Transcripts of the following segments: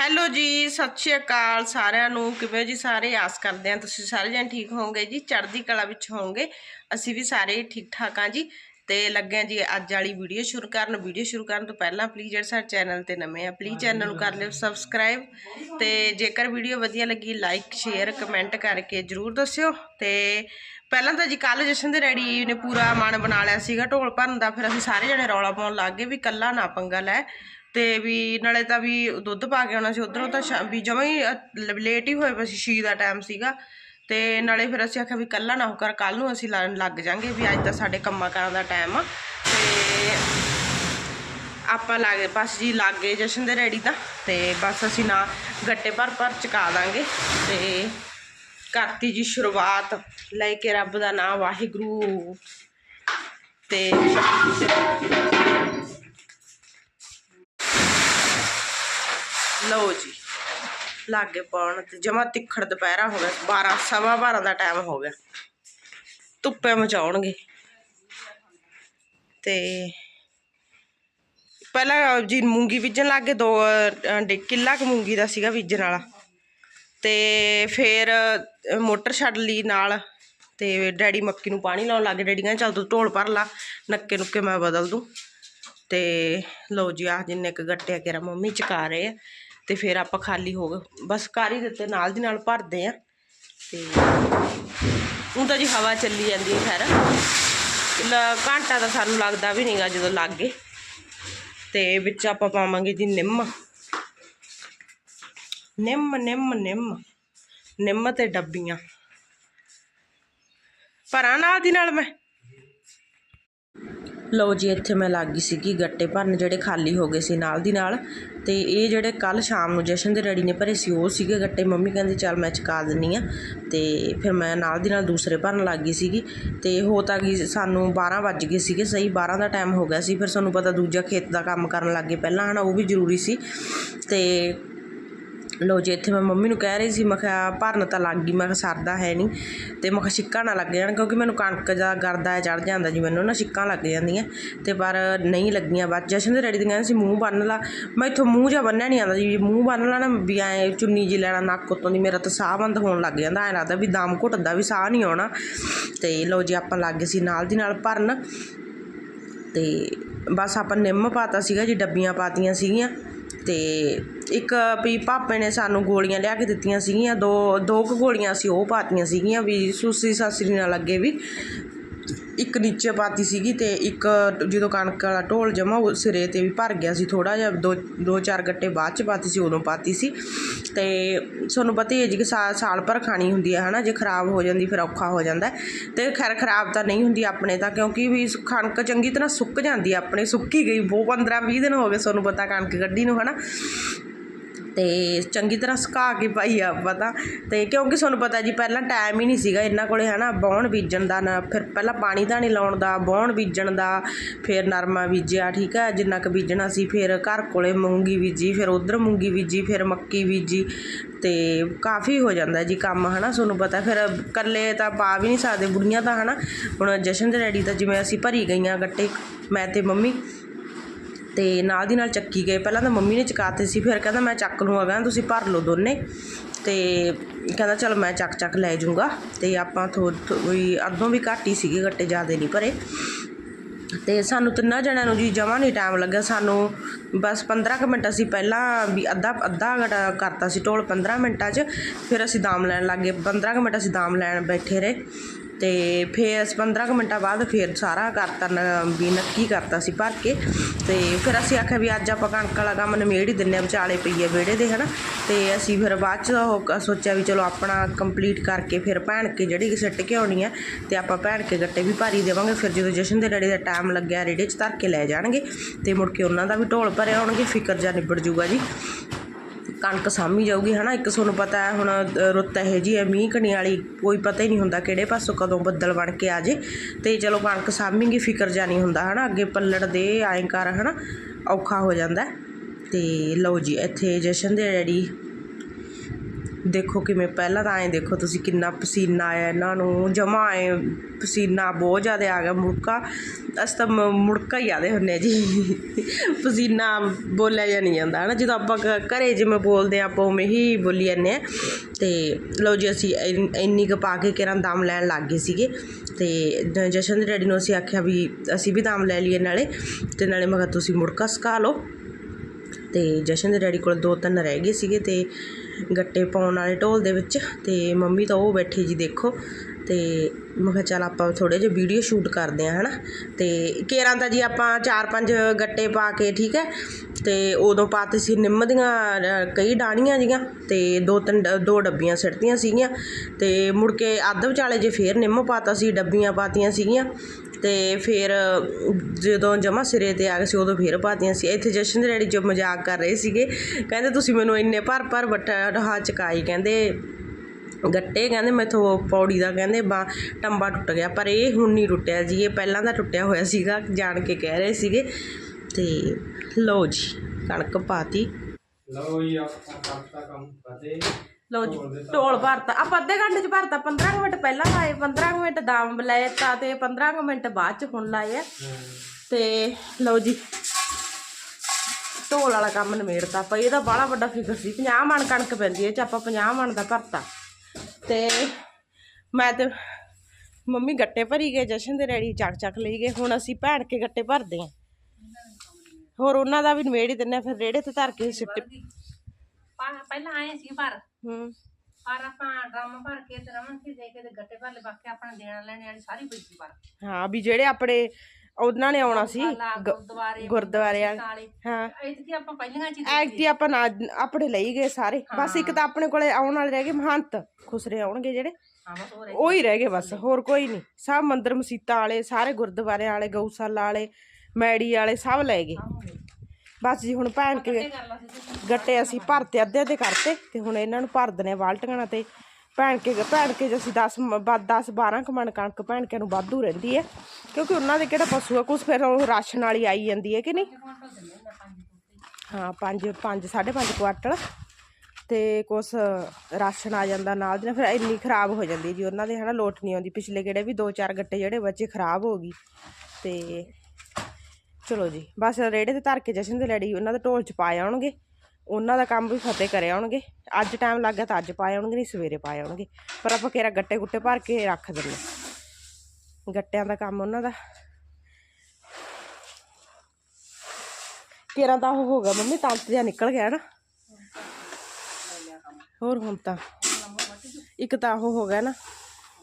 Hello ਜੀ, ਸਤਿ ਸ਼੍ਰੀ ਅਕਾਲ ਸਾਰਿਆਂ ਨੂੰ। ਕਿਵੇਂ ਜੀ ਸਾਰੇ? ਆਸ ਕਰਦੇ ਆ ਤੁਸੀਂ ਸਾਰੇ ਜਣ ਠੀਕ ਹੋਵੋਗੇ ਜੀ। ਚੜ੍ਹਦੀ ਕਲਾ ਵਿੱਚ ਹੋਵੋਗੇ। ਅਸੀਂ ਵੀ ਸਾਰੇ ਠੀਕ ਠਾਕ ਆ ਜੀ। ਤੇ ਲੱਗਿਆ ਜੀ ਅੱਜ ਵਾਲੀ ਵੀਡੀਓ ਸ਼ੁਰੂ ਕਰਨ। ਵੀਡੀਓ ਸ਼ੁਰੂ ਕਰਨ ਤੋਂ ਪਹਿਲਾਂ ਪਲੀਜ਼ ਜਿਹੜੇ ਸਾਡੇ ਚੈਨਲ ਤੇ ਨਵੇਂ ਆ ਪਲੀਜ਼ ਚੈਨਲ ਨੂੰ ਕਰ ਲਿਓ ਸਬਸਕ੍ਰਾਈਬ ਤੇ ਜੇਕਰ ਵੀਡੀਓ ਵਧੀਆ ਲੱਗੀ ਲਾਈਕ ਸ਼ੇਅਰ ਕਮੈਂਟ ਕਰਕੇ ਜਰੂਰ ਦੱਸਿਓ। ਤੇ ਪਹਿਲਾਂ ਤਾਂ ਜੀ ਕੱਲ ਜਸ਼ਨ ਦੇ ਰੈਡੀ ਨੇ ਪੂਰਾ ਮਨ ਬਣਾ ਲਿਆ ਸੀਗਾ ਢੋਲ ਭਰਨ ਦਾ। ਫਿਰ ਅਸੀਂ ਸਾਰੇ ਜਣੇ ਰੌਲਾ ਪਾਉਣ ਲੱਗ ਗਏ ਵੀ ਕੱਲਾ ਨਾ ਪੰਗਾ ਲੈ। ਤੇ ਵੀ ਨਾਲੇ ਤਾਂ ਵੀ ਦੁੱਧ ਪਾ ਕੇ ਆਉਣਾ ਸੀ ਉਧਰੋਂ ਤਾਂ ਸ਼ਾ- ਵੀ ਜਮਾਂ ਹੀ ਲੇਟ ਹੀ ਹੋਏ ਪਏ ਸੀ ਛੀ ਦਾ ਟਾਈਮ ਸੀਗਾ। ਤੇ ਨਾਲੇ ਫਿਰ ਅਸੀਂ ਆਖਿਆ ਵੀ ਕੱਲਾ ਨਾ ਹੋ ਕਰ ਕੱਲ ਨੂੰ ਅਸੀਂ ਲਾ- ਲੱਗ ਜਾਾਂਗੇ ਵੀ ਅੱਜ ਤਾਂ ਸਾਡੇ ਕੰਮਾਂ ਕਾਰਾਂ ਦਾ ਟਾਈਮ ਆ। ਤੇ ਆਪਾਂ ਲਾਗੇ, ਬਸ ਜੀ ਲਾਗੇ ਜਸ਼ਨ ਦੇ ਰੈਡੀ ਤਾਂ। ਤੇ ਬਸ ਅਸੀਂ ਨਾ ਗੱਟੇ ਭਰ ਭਰ ਚੁਕਾ ਦਾਂਗੇ। ਤੇ ਕਰਤੀ ਜੀ ਸ਼ੁਰੂਆਤ ਲੈ ਕੇ ਰੱਬ ਦਾ ਨਾਮ ਵਾਹਿਗੁਰੂ। ਤੇ ਲਓ ਜੀ, ਲਾਗੇ ਪਾਉਣ ਤੇ ਜਮਾ ਤਿੱਖੜ ਦੁਪਹਿਰਾ ਹੋ ਗਿਆ 12 ਸਵਾ 12 ਦਾ ਟਾਈਮ ਹੋ ਗਿਆ। ਧੁੱਪੇ ਮਚਾਉਣਗੇ। ਤੇ ਪਹਿਲਾਂ ਜੀ ਮੂੰਗੀ ਬੀਜਣ ਲੱਗ ਗਏ ਦੋ ਕਿੱਲਾ ਕੁ ਮੂੰਗੀ ਦਾ ਸੀਗਾ ਬੀਜਣ ਵਾਲਾ। ਤੇ ਫਿਰ ਮੋਟਰ ਛੱਡ ਲਈ ਨਾਲ, ਤੇ ਡੈਡੀ ਮੱਕੀ ਨੂੰ ਪਾਣੀ ਲਾਉਣ ਲੱਗੇ, ਡੈਡੀ ਕਹਿੰਦੇ ਚੱਲ ਤੂੰ ਢੋਲ ਭਰ ਲਾ, ਨੱਕੇ ਨੁੱਕੇ ਮੈਂ ਬਦਲ ਦੂੰ। ਤੇ ਲਓ ਜੀ ਆ ਜਿੰਨੇ ਕ ਗੱਟੇ ਆ ਕਿਰਾ ਮੰਮੀ ਚਕਾ ਰਹੇ ਆ। ਤੇ ਫਿਰ ਆਪਾਂ ਖਾਲੀ ਹੋ ਗਏ। ਬਸ ਕਰ ਹੀ ਦਿੱਤੇ ਨਾਲ ਦੀ ਨਾਲ ਭਰਦੇ ਆ ਤੇ ਉਹ ਤਾਂ ਜੀ ਹਵਾ ਚੱਲੀ ਜਾਂਦੀ ਹੈ ਖੈਰ। ਲ- ਘੰਟਾ ਤਾਂ ਸਾਨੂੰ ਲੱਗਦਾ ਵੀ ਨਹੀਂਗਾ ਜਦੋਂ ਲੱਗ। ਗਏ ਤੇ ਵਿੱਚ ਆਪਾਂ ਪਾਵਾਂਗੇ ਜੀ ਨਿੰਮ। ਨਿੰਮ ਨਿੰਮ ਨਿੰਮ। ਨਿੰਮ ਤੇ ਡੱਬੀਆਂ। ਭਰਾਂ ਨਾਲ ਦੀ ਨਾਲ ਮੈਂ ਲਓ ਜੀ, ਇੱਥੇ ਮੈਂ ਲੱਗ ਗਈ ਸੀਗੀ ਗੱਟੇ ਭਰਨ, ਜਿਹੜੇ ਖਾਲੀ ਹੋ ਗਏ ਸੀ ਨਾਲ ਦੀ ਨਾਲ। ਤੇ ਇਹ ਜਿਹੜੇ ਕੱਲ ਸ਼ਾਮ ਨੂੰ ਜਸ਼ਨ ਦੇ ਡੈਡੀ ਨੇ ਭਰੇ ਸੀ, ਉਹ ਸੀਗੇ ਗੱਟੇ। ਮੰਮੀ ਕਹਿੰਦੀ, ਚੱਲ ਮੈਂ ਚਕਾ ਦਿੰਨੀ ਆ। ਤੇ ਫਿਰ ਮੈਂ ਨਾਲ ਦੀ ਨਾਲ ਦੂਸਰੇ ਭਰਨ ਲੱਗ ਗਈ ਸੀਗੀ। ਤੇ ਹੋ ਤਾਂ ਗਈ ਸਾਨੂੰ 12 ਵੱਜ ਗਏ ਸੀਗੇ, ਸਹੀ 12 ਦਾ ਟਾਈਮ ਹੋ ਗਿਆ ਸੀ। ਫਿਰ ਸਾਨੂੰ ਪਤਾ ਦੂਜਾ ਖੇਤ ਦਾ ਕੰਮ ਕਰਨ ਲੱਗੇ ਪਹਿਲਾਂ, ਹਨਾ, ਉਹ ਵੀ ਜ਼ਰੂਰੀ ਸੀ। ਤੇ ਲਓ ਜੀ, ਇੱਥੇ ਮੈਂ ਮੰਮੀ ਨੂੰ ਕਹਿ ਰਹੀ ਸੀ, ਮੈਂ ਕਿਹਾ ਭਰਨ ਤਾਂ ਲੱਗ ਗਈ, ਮੈਂ ਕਿਹਾ ਸਰਦਾ ਹੈ ਨਹੀਂ। ਅਤੇ ਮੈਂ ਕਿਹਾ ਛਿੱਕਾਂ ਨਾ ਲੱਗ ਜਾਣ, ਕਿਉਂਕਿ ਮੈਨੂੰ ਕਣਕ ਦਾ ਗਰਦਾ ਚੜ੍ਹ ਜਾਂਦਾ ਜੀ, ਮੈਨੂੰ ਨਾ ਛਿੱਕਾਂ ਲੱਗ ਜਾਂਦੀਆਂ। ਅਤੇ ਪਰ ਨਹੀਂ ਲੱਗੀਆਂ ਬਾਅਦ ਜਸ਼ਨ ਦੇ ਰੈਡੀ ਦੀਆਂ ਕਹਿੰਦੇ ਸੀ, ਮੂੰਹ ਬੰਨ ਲਾ। ਮੈਂ ਇੱਥੋਂ ਮੂੰਹ ਜਾਂ ਬੰਨਿਆ ਨਹੀਂ ਆਉਂਦਾ ਜੀ ਮੂੰਹ ਬੰਨ ਲਾ ਨਾ, ਵੀ ਐ ਚੁੰਨੀ ਜੀ ਲੈਣਾ ਨੱਕ ਉੱਤੋਂ ਦੀ, ਮੇਰਾ ਤਾਂ ਸਾਹ ਬੰਦ ਹੋਣ ਲੱਗ ਜਾਂਦਾ, ਐਂ ਲੱਗਦਾ ਵੀ ਦਮ ਘੁੱਟਦਾ ਵੀ ਸਾਹ ਨਹੀਂ ਆਉਣਾ। ਅਤੇ ਲਓ ਜੀ, ਆਪਾਂ ਲੱਗ ਗਏ ਸੀ ਨਾਲ ਦੀ ਨਾਲ ਭਰਨ। ਅਤੇ ਬਸ ਆਪਾਂ ਨਿੰਮ ਪਾਤਾ ਸੀਗਾ ਜੀ, ਡੱਬੀਆਂ ਪਾਤੀਆਂ ਸੀਗੀਆਂ। ਅਤੇ ਇੱਕ ਵੀ ਭਾਪੇ ਨੇ ਸਾਨੂੰ ਗੋਲੀਆਂ ਲਿਆ ਕੇ ਦਿੱਤੀਆਂ ਸੀਗੀਆਂ, ਦੋ ਦੋ ਕੁ ਗੋਲੀਆਂ ਅਸੀਂ ਉਹ ਪਾਤੀਆਂ ਸੀਗੀਆਂ ਵੀ ਸੁਸਰੀ ਸਾਸਰੀ ਨਾਲ ਲੱਗੇ ਵੀ ਇੱਕ ਨੀਚੇ ਪਾਤੀ ਸੀਗੀ ਤੇ ਇੱਕ ਜਦੋਂ ਕਣਕ ਵਾਲਾ ਢੋਲ ਜਮਾ ਉਹ ਸਿਰੇ ਤੇ ਵੀ ਭਰ ਗਿਆ ਸੀ ਥੋੜਾ ਜਿਹਾ, ਦੋ ਦੋ ਚਾਰ ਗੱਟੇ ਬਾਅਦ ਚ ਪਾਤੀ ਸੀ, ਉਦੋਂ ਪਾਤੀ ਸੀ ਤੇ ਤੁਹਾਨੂੰ ਪਤਾ ਹੀ ਹੈ ਜੀ ਕਿ ਸਾਲ ਸਾਲ ਭਰ ਖਾਣੀ ਹੁੰਦੀ ਹੈ, ਹਨਾ, ਜੇ ਖਰਾਬ ਹੋ ਜਾਂਦੀ ਫਿਰ ਔਖਾ ਹੋ ਜਾਂਦਾ ਹੈ। ਤੇ ਖੈਰ ਖਰਾਬ ਤਾਂ ਨਹੀਂ ਹੁੰਦੀ ਆਪਣੇ ਤਾਂ, ਕਿਉਂਕਿ ਵੀ ਕਣਕ ਚੰਗੀ ਤਰ੍ਹਾਂ ਸੁੱਕ ਜਾਂਦੀ ਹੈ, ਆਪਣੇ ਸੁੱਕੀ ਗਈ ਬਹੁਤ 15 20 ਦਿਨ ਹੋ ਗਏ ਤੁਹਾਨੂੰ ਪਤਾ ਕਣਕ ਕੱਢੀ ਨੂੰ, ਹਨਾ ਤੇ ਚੰਗੀ ਤਰ੍ਹਾਂ ਸੁਕਾ ਕੇ ਪਾਈ ਆਪਾਂ ਤਾਂ। ਤੇ ਕਿਉਂਕਿ ਤੁਹਾਨੂੰ ਪਤਾ ਜੀ, ਪਹਿਲਾਂ ਟਾਈਮ ਹੀ ਨਹੀਂ ਸੀਗਾ ਇਹਨਾਂ ਕੋਲੇ, ਹਨਾ? ਬੌਣ ਬੀਜਣ ਦਾ ਨਾ, ਫਿਰ ਪਹਿਲਾਂ ਪਾਣੀ ਧਾਣੀ ਲਾਉਣ ਦਾ, ਬੌਣ ਬੀਜਣ ਦਾ, ਫਿਰ ਨਰਮਾ ਬੀਜਿਆ, ਠੀਕ ਹੈ ਜਿੰਨਾ ਕੁ ਬੀਜਣਾ ਸੀ, ਫਿਰ ਘਰ ਕੋਲੇ ਮੂੰਗੀ ਬੀਜੀ, ਫਿਰ ਉਧਰ ਮੂੰਗੀ ਬੀਜੀ, ਫਿਰ ਮੱਕੀ ਬੀਜੀ, ਤੇ ਕਾਫੀ ਹੋ ਜਾਂਦਾ ਜੀ ਕੰਮ, ਹਨਾ? ਤੁਹਾਨੂੰ ਪਤਾ, ਫਿਰ ਇਕੱਲੇ ਤਾਂ ਪਾ ਵੀ ਨਹੀਂ ਸਕਦੇ, ਬੁੜੀਆਂ ਤਾਂ, ਹਨਾ? ਹੁਣ ਜਸ਼ਨ ਦੇ ਡੈਡੀ ਤਾਂ ਜਿਵੇਂ ਅਸੀਂ ਭਰੀ ਗਈਆਂ ਗੱਟੇ, ਮੈਂ ਤੇ ਮੰਮੀ ਤੇ ਨਾਲ ਦੀ ਨਾਲ ਚੱਕੀ ਗਏ। ਪਹਿਲਾਂ ਤਾਂ ਮੰਮੀ ਨੇ ਚਕਾਤੇ ਸੀ, ਫਿਰ ਕਹਿੰਦਾ ਮੈਂ ਚੱਕ ਲੂੰਗਾ ਕਹਿੰਦਾ ਤੁਸੀਂ ਭਰ ਲਓ ਦੋਨੇ। ਤੇ ਕਹਿੰਦਾ ਚਲ ਮੈਂ ਚੱਕ ਚੱਕ ਲੈ ਜਾਊਂਗਾ। ਤੇ ਆਪਾਂ ਥੋ ਥੋ- ਅੱਧੋਂ ਵੀ ਘੱਟ ਹੀ ਸੀਗੇ, ਗੱਟੇ ਜ਼ਿਆਦੇ ਨਹੀਂ ਭਰੇ। ਤੇ ਸਾਨੂੰ ਤਿੰਨਾਂ ਜਣਿਆਂ ਨੂੰ ਜੀ ਜਮਾਂ ਨਹੀਂ ਟਾਈਮ ਲੱਗਿਆ। ਸਾਨੂੰ ਬਸ 15 ਕੁ ਮਿੰਟ ਅਸੀਂ ਪਹਿਲਾਂ ਵੀ ਅੱਧਾ ਅੱਧਾ ਘੰਟਾ ਕਰਤਾ ਸੀ ਢੋਲ 15 ਮਿੰਟਾਂ 'ਚ। ਫਿਰ ਅਸੀਂ ਦਾਮ ਲੈਣ ਲੱਗੇ 15 ਕੁ ਮਿੰਟ ਅਸੀਂ ਦਾਮ ਲੈਣ ਬੈਠੇ ਰਹੇ। ਅਤੇ ਫਿਰ ਅਸੀਂ 15 ਕੁ ਮਿੰਟਾਂ ਬਾਅਦ ਫਿਰ ਸਾਰਾ ਕਰਤਾ ਨ- ਵੀ ਨੱਕੀ ਕਰਤਾ ਸੀ ਭਰ ਕੇ। ਅਤੇ ਫਿਰ ਅਸੀਂ ਆਖਿਆ ਵੀ ਅੱਜ ਆਪਾਂ ਕਣਕ ਵਾਲਾ ਕੰਮ ਨਿਮੇੜ ਹੀ ਦਿੰਦੇ ਹਾਂ ਵਿਚਾਲੇ ਪਈ ਆ ਵਿਹੜੇ ਦੇ ਹੈ ਨਾ ਅਤੇ ਅਸੀਂ ਫਿਰ ਬਾਅਦ ਚ ਉਹ ਸੋਚਿਆ ਵੀ ਚਲੋ ਆਪਣਾ ਕੰਪਲੀਟ ਕਰਕੇ ਫਿਰ ਭੈਣ ਕੇ ਜਿਹੜੀ ਸਿੱਟ ਕੇ ਆਉਣੀ ਹੈ ਅਤੇ ਆਪਾਂ ਭੈਣ ਕੇ ਗੱਟੇ ਵੀ ਭਾਰੀ ਦੇਵਾਂਗੇ। ਫਿਰ ਜਦੋਂ ਜਸ਼ਨ ਦੇ ਡੈਡੀ ਦਾ ਟਾਈਮ ਲੱਗਿਆ, ਰੇੜੇ 'ਚ ਧਰ ਕੇ ਲੈ ਜਾਣਗੇ। ਅਤੇ ਮੁੜ ਕੇ ਉਹਨਾਂ ਦਾ ਵੀ ਢੋਲ ਭਰੇ ਆਉਣਗੇ ਫਿਕਰ ਜਾਂ ਨਿਬੜ ਜੂਗਾ ਜੀ। ਕਣਕ ਸਾਂਭੀ ਜਾਊਗੀ, ਹਨਾ? ਇੱਕ ਤੁਹਾਨੂੰ ਪਤਾ ਹੈ, ਹੁਣ ਰੁੱਤ ਇਹੋ ਜੀ ਹੈ, ਮੀਂਹ ਕਣੀ ਵਾਲੀ, ਕੋਈ ਪਤਾ ਹੀ ਨਹੀਂ ਹੁੰਦਾ ਕਿਹੜੇ ਪਾਸੋਂ ਕਦੋਂ ਬੱਦਲ ਬਣ ਕੇ ਆ ਜੇ। ਤੇ ਚਲੋ, ਕਣਕ ਸਾਂਭੀਗੀ, ਫਿਕਰ ਜਾਂ ਨਹੀਂ ਹੁੰਦਾ, ਹਨਾ? ਅੱਗੇ ਪੱਲੜ ਦੇ, ਐਂ ਕਰ, ਹਨਾ? ਔਖਾ ਹੋ ਜਾਂਦਾ ਹੈ। ਤੇ ਲਓ ਜੀ, ਇੱਥੇ ਜਸ਼ਨ ਦੇ ਡੈਡੀ ਦੇਖੋ ਕਿਵੇਂ ਪਹਿਲਾਂ ਤਾਂ ਐਂ ਦੇਖੋ ਤੁਸੀਂ ਕਿੰਨਾ ਪਸੀਨਾ ਆਇਆ ਇਹਨਾਂ ਨੂੰ, ਜਮਾ ਐ ਪਸੀਨਾ ਬਹੁਤ ਜ਼ਿਆਦਾ ਆ ਗਿਆ ਮੁੜਕਾ, ਅਸੀਂ ਤਾਂ ਮ- ਮੁੜਕਾ ਹੀ ਆਦੇ ਹੁੰਨੇ ਜੀ। ਪਸੀਨਾ ਬੋਲਿਆ ਜਾਂ ਨਹੀਂ ਜਾਂਦਾ ਹੈ ਨਾ ਜਦੋਂ ਆਪਾਂ ਘ- ਘਰੇ ਜਿਵੇਂ ਬੋਲਦੇ ਹਾਂ, ਆਪਾਂ ਉਵੇਂ ਹੀ ਬੋਲੀ ਜਾਂਦੇ ਹਾਂ। ਅਤੇ ਲਓ ਜੀ, ਅਸੀਂ ਇੰਨ- ਇੰਨੀ ਕੁ ਪਾ ਕੇ ਕਿਰਾਂ ਦਮ ਲੈਣ ਲੱਗ ਗਏ ਸੀਗੇ। ਅਤੇ ਜਸ਼ਨ ਦੇ ਡੈਡੀ ਨੂੰ ਅਸੀਂ ਆਖਿਆ ਵੀ ਅਸੀਂ ਵੀ ਦਮ ਲੈ ਲਈਏ ਨਾਲੇ। ਅਤੇ ਨਾਲੇ ਮੈਂ ਕਿਹਾ, ਤੁਸੀਂ ਮੁੜਕਾ ਸੁਕਾ ਲਓ। ਅਤੇ ਜਸ਼ਨ ਦੇ ਡੈਡੀ ਕੋਲ ਦੋ ਤਿੰਨ ਰਹਿ ਗਏ ਸੀਗੇ ਅਤੇ ਗੱਟੇ ਪਾਉਣ ਵਾਲੇ ਢੋਲ ਦੇ ਵਿੱਚ ਅਤੇ ਮੰਮੀ ਤਾਂ ਉਹ ਬੈਠੀ ਜੀ ਦੇਖੋ ਅਤੇ ਮੈਂ ਕਿਹਾ ਚੱਲ ਆਪਾਂ ਥੋੜ੍ਹੇ ਜਿਹੇ ਵੀਡੀਓ ਸ਼ੂਟ ਕਰਦੇ ਹਾਂ ਹੈ ਨਾ ਅਤੇ ਕੇਰਾਂ ਤਾਂ ਜੀ ਆਪਾਂ ਚਾਰ ਪੰਜ ਗੱਟੇ ਪਾ ਕੇ, ਠੀਕ ਹੈ? ਅਤੇ ਉਦੋਂ ਪਾਤੇ ਸੀ ਨਿੰਮ ਦੀਆਂ ਕਈ ਡਾਹਣੀਆਂ ਜੀਆਂ ਅਤੇ ਦੋ ਤਿੰਨ ਡ- ਦੋ ਡੱਬੀਆਂ ਸਿੱਟਦੀਆਂ ਸੀਗੀਆਂ ਅਤੇ ਮੁੜ ਕੇ ਅੱਧ ਵਿਚਾਲੇ ਜੇ ਫਿਰ ਨਿੰਮ ਪਾਤਾ ਸੀ, ਡੱਬੀਆਂ ਪਾਤੀਆਂ ਸੀਗੀਆਂ ਅਤੇ ਫਿਰ ਜਦੋਂ ਜਮ੍ਹਾਂ ਸਿਰੇ ਤੇ ਆ ਗਏ ਸੀ ਉਦੋਂ ਫਿਰ ਪਾਤੀਆਂ ਸੀ। ਇੱਥੇ ਜਸ਼ਨ ਦੇ ਡੈਡੀ ਜੋ ਮਜ਼ਾਕ ਕਰ ਰਹੇ ਸੀਗੇ, ਕਹਿੰਦੇ ਤੁਸੀਂ ਮੈਨੂੰ ਇੰਨੇ ਭਰ ਭਰ ਵੱਟਾ ਢਹਾ ਚਕਾਈ ਕਹਿੰਦੇ, ਗੱਟੇ ਕਹਿੰਦੇ ਮੈਥੋਂ ਪੌੜੀ ਦਾ ਕਹਿੰਦੇ ਬਾ ਟੰਬਾ ਟੁੱਟ ਗਿਆ ਪਰ ਇਹ ਹੁਣ ਨਹੀਂ ਟੁੱਟਿਆ ਜੀ, ਇਹ ਪਹਿਲਾਂ ਦਾ ਟੁੱਟਿਆ ਹੋਇਆ ਸੀਗਾ, ਜਾਣ ਕੇ ਕਹਿ ਰਹੇ ਸੀਗੇ। ਤੇ ਲਓ ਜੀ ਕਣਕ ਪਾਤੀ। ਲਓ ਜੀ ਆਪਾਂ ਕਰਤਾ ਕੰਮ ਕਰਦੇ ਲਓ ਜੀ ਢੋਲ ਭਰਤਾ। ਆਪਾਂ ਅੱਧੇ ਘੰਟੇ ਚ ਭਰਤਾ 15 ਕੁ ਮਿੰਟ ਪਹਿਲਾਂ ਲਾਏ 15 ਕੁ ਮਿੰਟ ਦਮ ਲਾਏ ਤਾਂ ਤੇ 15 ਕੁ ਮਿੰਟ ਬਾਅਦ ਚ ਹੁਣ ਲਾਏ ਆ। ਤੇ ਲਓ ਜੀ ਢੋਲ ਵਾਲਾ ਕੰਮ ਨਿਮੇੜਤਾ ਆਪਾਂ। ਇਹਦਾ ਬਾਹਲਾ ਵੱਡਾ ਫਿਕਰ ਸੀ 50 ਮਣ ਕਣਕ ਪੈਂਦੀ ਹੈ ਚ ਆਪਾਂ 50 ਮਣ ਦਾ ਭਰਤਾ। ਤੇ ਮੈਂ ਤੇ ਮੰਮੀ ਗੱਟੇ ਭਰੀ ਗਏ ਜਸ਼ਨ ਦੇ ਰੈਡੀ ਚੱਕ ਚੱਕ ਲਈ ਗਏ ਹੁਣ ਅਸੀਂ ਭੈਣ ਕੇ ਗੱਟੇ ਭਰਦੇ ਆਂ ਹੋਰ ਉਹਨਾਂ ਦਾ ਵੀ ਨਿਮੇੜ ਹੀ ਦਿੰਨੇ ਫਿਰ ਰੇੜੇ ਤੇ ਧਰ ਕੇ ਸਿੱਟ ਪਹਿਲਾਂ ਆਏ ਸੀ ਪਰ ਹੂੰ। ਪਰ ਆਪਾਂ ਡਰਮ ਭਰ ਕੇ ਤੇ ਰਮਨ ਸੀ ਦੇ ਕੇ ਤੇ ਗੱਟੇ ਭਰ ਲੈ ਬਾਕੀ ਆਪਣਾ ਦੇਣਾ ਲੈਣੇ ਵਾਲੀ ਸਾਰੀ ਪਈ ਪਰ ਹਾਂ ਵੀ ਜਿਹੜੇ ਆਪਣੇ ਉਹਨਾਂ ਨੇ ਆਉਣਾ ਸੀ ਗੁਰਦੁਆਰੇ ਵਾਲੇ। ਹਾਂ। ਇਤਕੀ ਆਪਾਂ ਪਹਿਲੀਆਂ ਚ ਐਕਟੀ ਆਪਾਂ ਆਪਣੇ ਲਈ ਗਏ ਸਾਰੇ। ਬਸ ਇੱਕ ਤਾਂ ਆਪਣੇ ਕੋਲੇ ਆਉਣ ਵਾਲੇ ਰਹਿ ਗਏ ਮਹੰਤ। ਖੁਸਰੇ ਆਉਣਗੇ ਜਿਹੜੇ। ਉਹ ਹੀ ਰਹਿ ਗਏ ਬਸ। ਹੋਰ ਕੋਈ ਨਹੀਂ। ਸਭ ਮੰਦਰ ਮਸੀਤਾਂ ਵਾਲੇ ਸਾਰੇ ਗੁਰਦੁਆਰੇ ਵਾਲੇ ਗਊਸ਼ਾਲਾ ਵਾਲੇ। ਮੈੜੀ ਵਾਲੇ ਸਭ ਲੈ ਗਏ। ਬਸ ਜੀ ਹੁਣ ਭੈਣ ਕੇ ਗੱਟੇ ਅਸੀਂ ਭਰਤੇ ਅੱਧੇ ਅੱਧੇ ਕਰਤੇ ਤੇ ਹੁਣ ਇਹਨਾਂ ਨੂੰ ਭਰ ਦਨੇ ਬਾਲਟੀਆਂ ਤੇ ਭੈਣ ਕੇ ਭੈਣ ਕੇ ਅਸੀਂ 10 10 12 ਕਮਣ ਕਣਕ ਭੈਣ ਕੇ ਨੂੰ ਵਾਧੂ ਰਹਿੰਦੀ ਹੈ। ਕਿਉਂਕਿ ਉਹਨਾਂ ਦੇ ਕਿਹੜਾ ਪਸ਼ੂ ਆ ਕੁਛ ਫਿਰ ਉਹ ਰਾਸ਼ਨ ਵਾਲੀ ਆਈ ਜਾਂਦੀ ਹੈ ਕਿ ਨਹੀਂ? ਹਾਂ 5 5 5.5 ਕੁਆਟਲ। ਤੇ ਕੁਛ ਰਾਸ਼ਨ ਆ ਜਾਂਦਾ ਨਾਲ ਦੀ ਨਾਲ ਫਿਰ ਇੰਨੀ ਖਰਾਬ ਹੋ ਜਾਂਦੀ ਜੀ। ਉਹਨਾਂ ਦੇ ਹਨਾ ਲੋਟ ਨਹੀਂ ਆਉਂਦੀ। ਪਿਛਲੇ ਕਿਹੜੇ ਵੀ ਦੋ ਚਾਰ ਗੱਟੇ ਜਿਹੜੇ ਬੱਚੇ ਖਰਾਬ ਹੋ ਗਈ। ਤੇ ਚਲੋ ਜੀ, ਬਸ ਰੇੜੇ ਤੇ ਧਰ ਕੇ ਜਸ਼ਨ ਦੇ ਲੜੀ ਉਹਨਾਂ ਦੇ ਢੋਲ ਚ ਪਾ ਆਉਣਗੇ, ਉਹਨਾਂ ਦਾ ਕੰਮ ਵੀ ਫਤਿਹ ਕਰੇ ਆਉਣਗੇ, ਅੱਜ ਟਾਈਮ ਲੱਗ ਗਿਆ ਤਾਂ ਅੱਜ ਪਾਏ ਆਉਣਗੇ, ਨਹੀਂ ਸਵੇਰੇ ਪਾਏ ਆਉਣਗੇ, ਪਰ ਆਪਾਂ ਕਿਹੜਾ ਗੱਟੇ ਗੁੱਟੇ ਭਰ ਕੇ ਰੱਖ ਦਿੰਦੇ ਗੱਟਿਆਂ ਦਾ ਕੰਮ ਉਹਨਾਂ ਦਾ। ਕੇਰਾਂ ਤਾਂ ਉਹ ਹੋ ਗਿਆ, ਮੰਮੀ ਤੰਤ ਜਿਹਾ ਨਿਕਲ ਗਿਆ ਨਾ। ਹੋਰ ਹੁਣ ਤਾਂ, ਇੱਕ ਤਾਂ ਉਹ ਹੋ ਗਿਆ ਨਾ,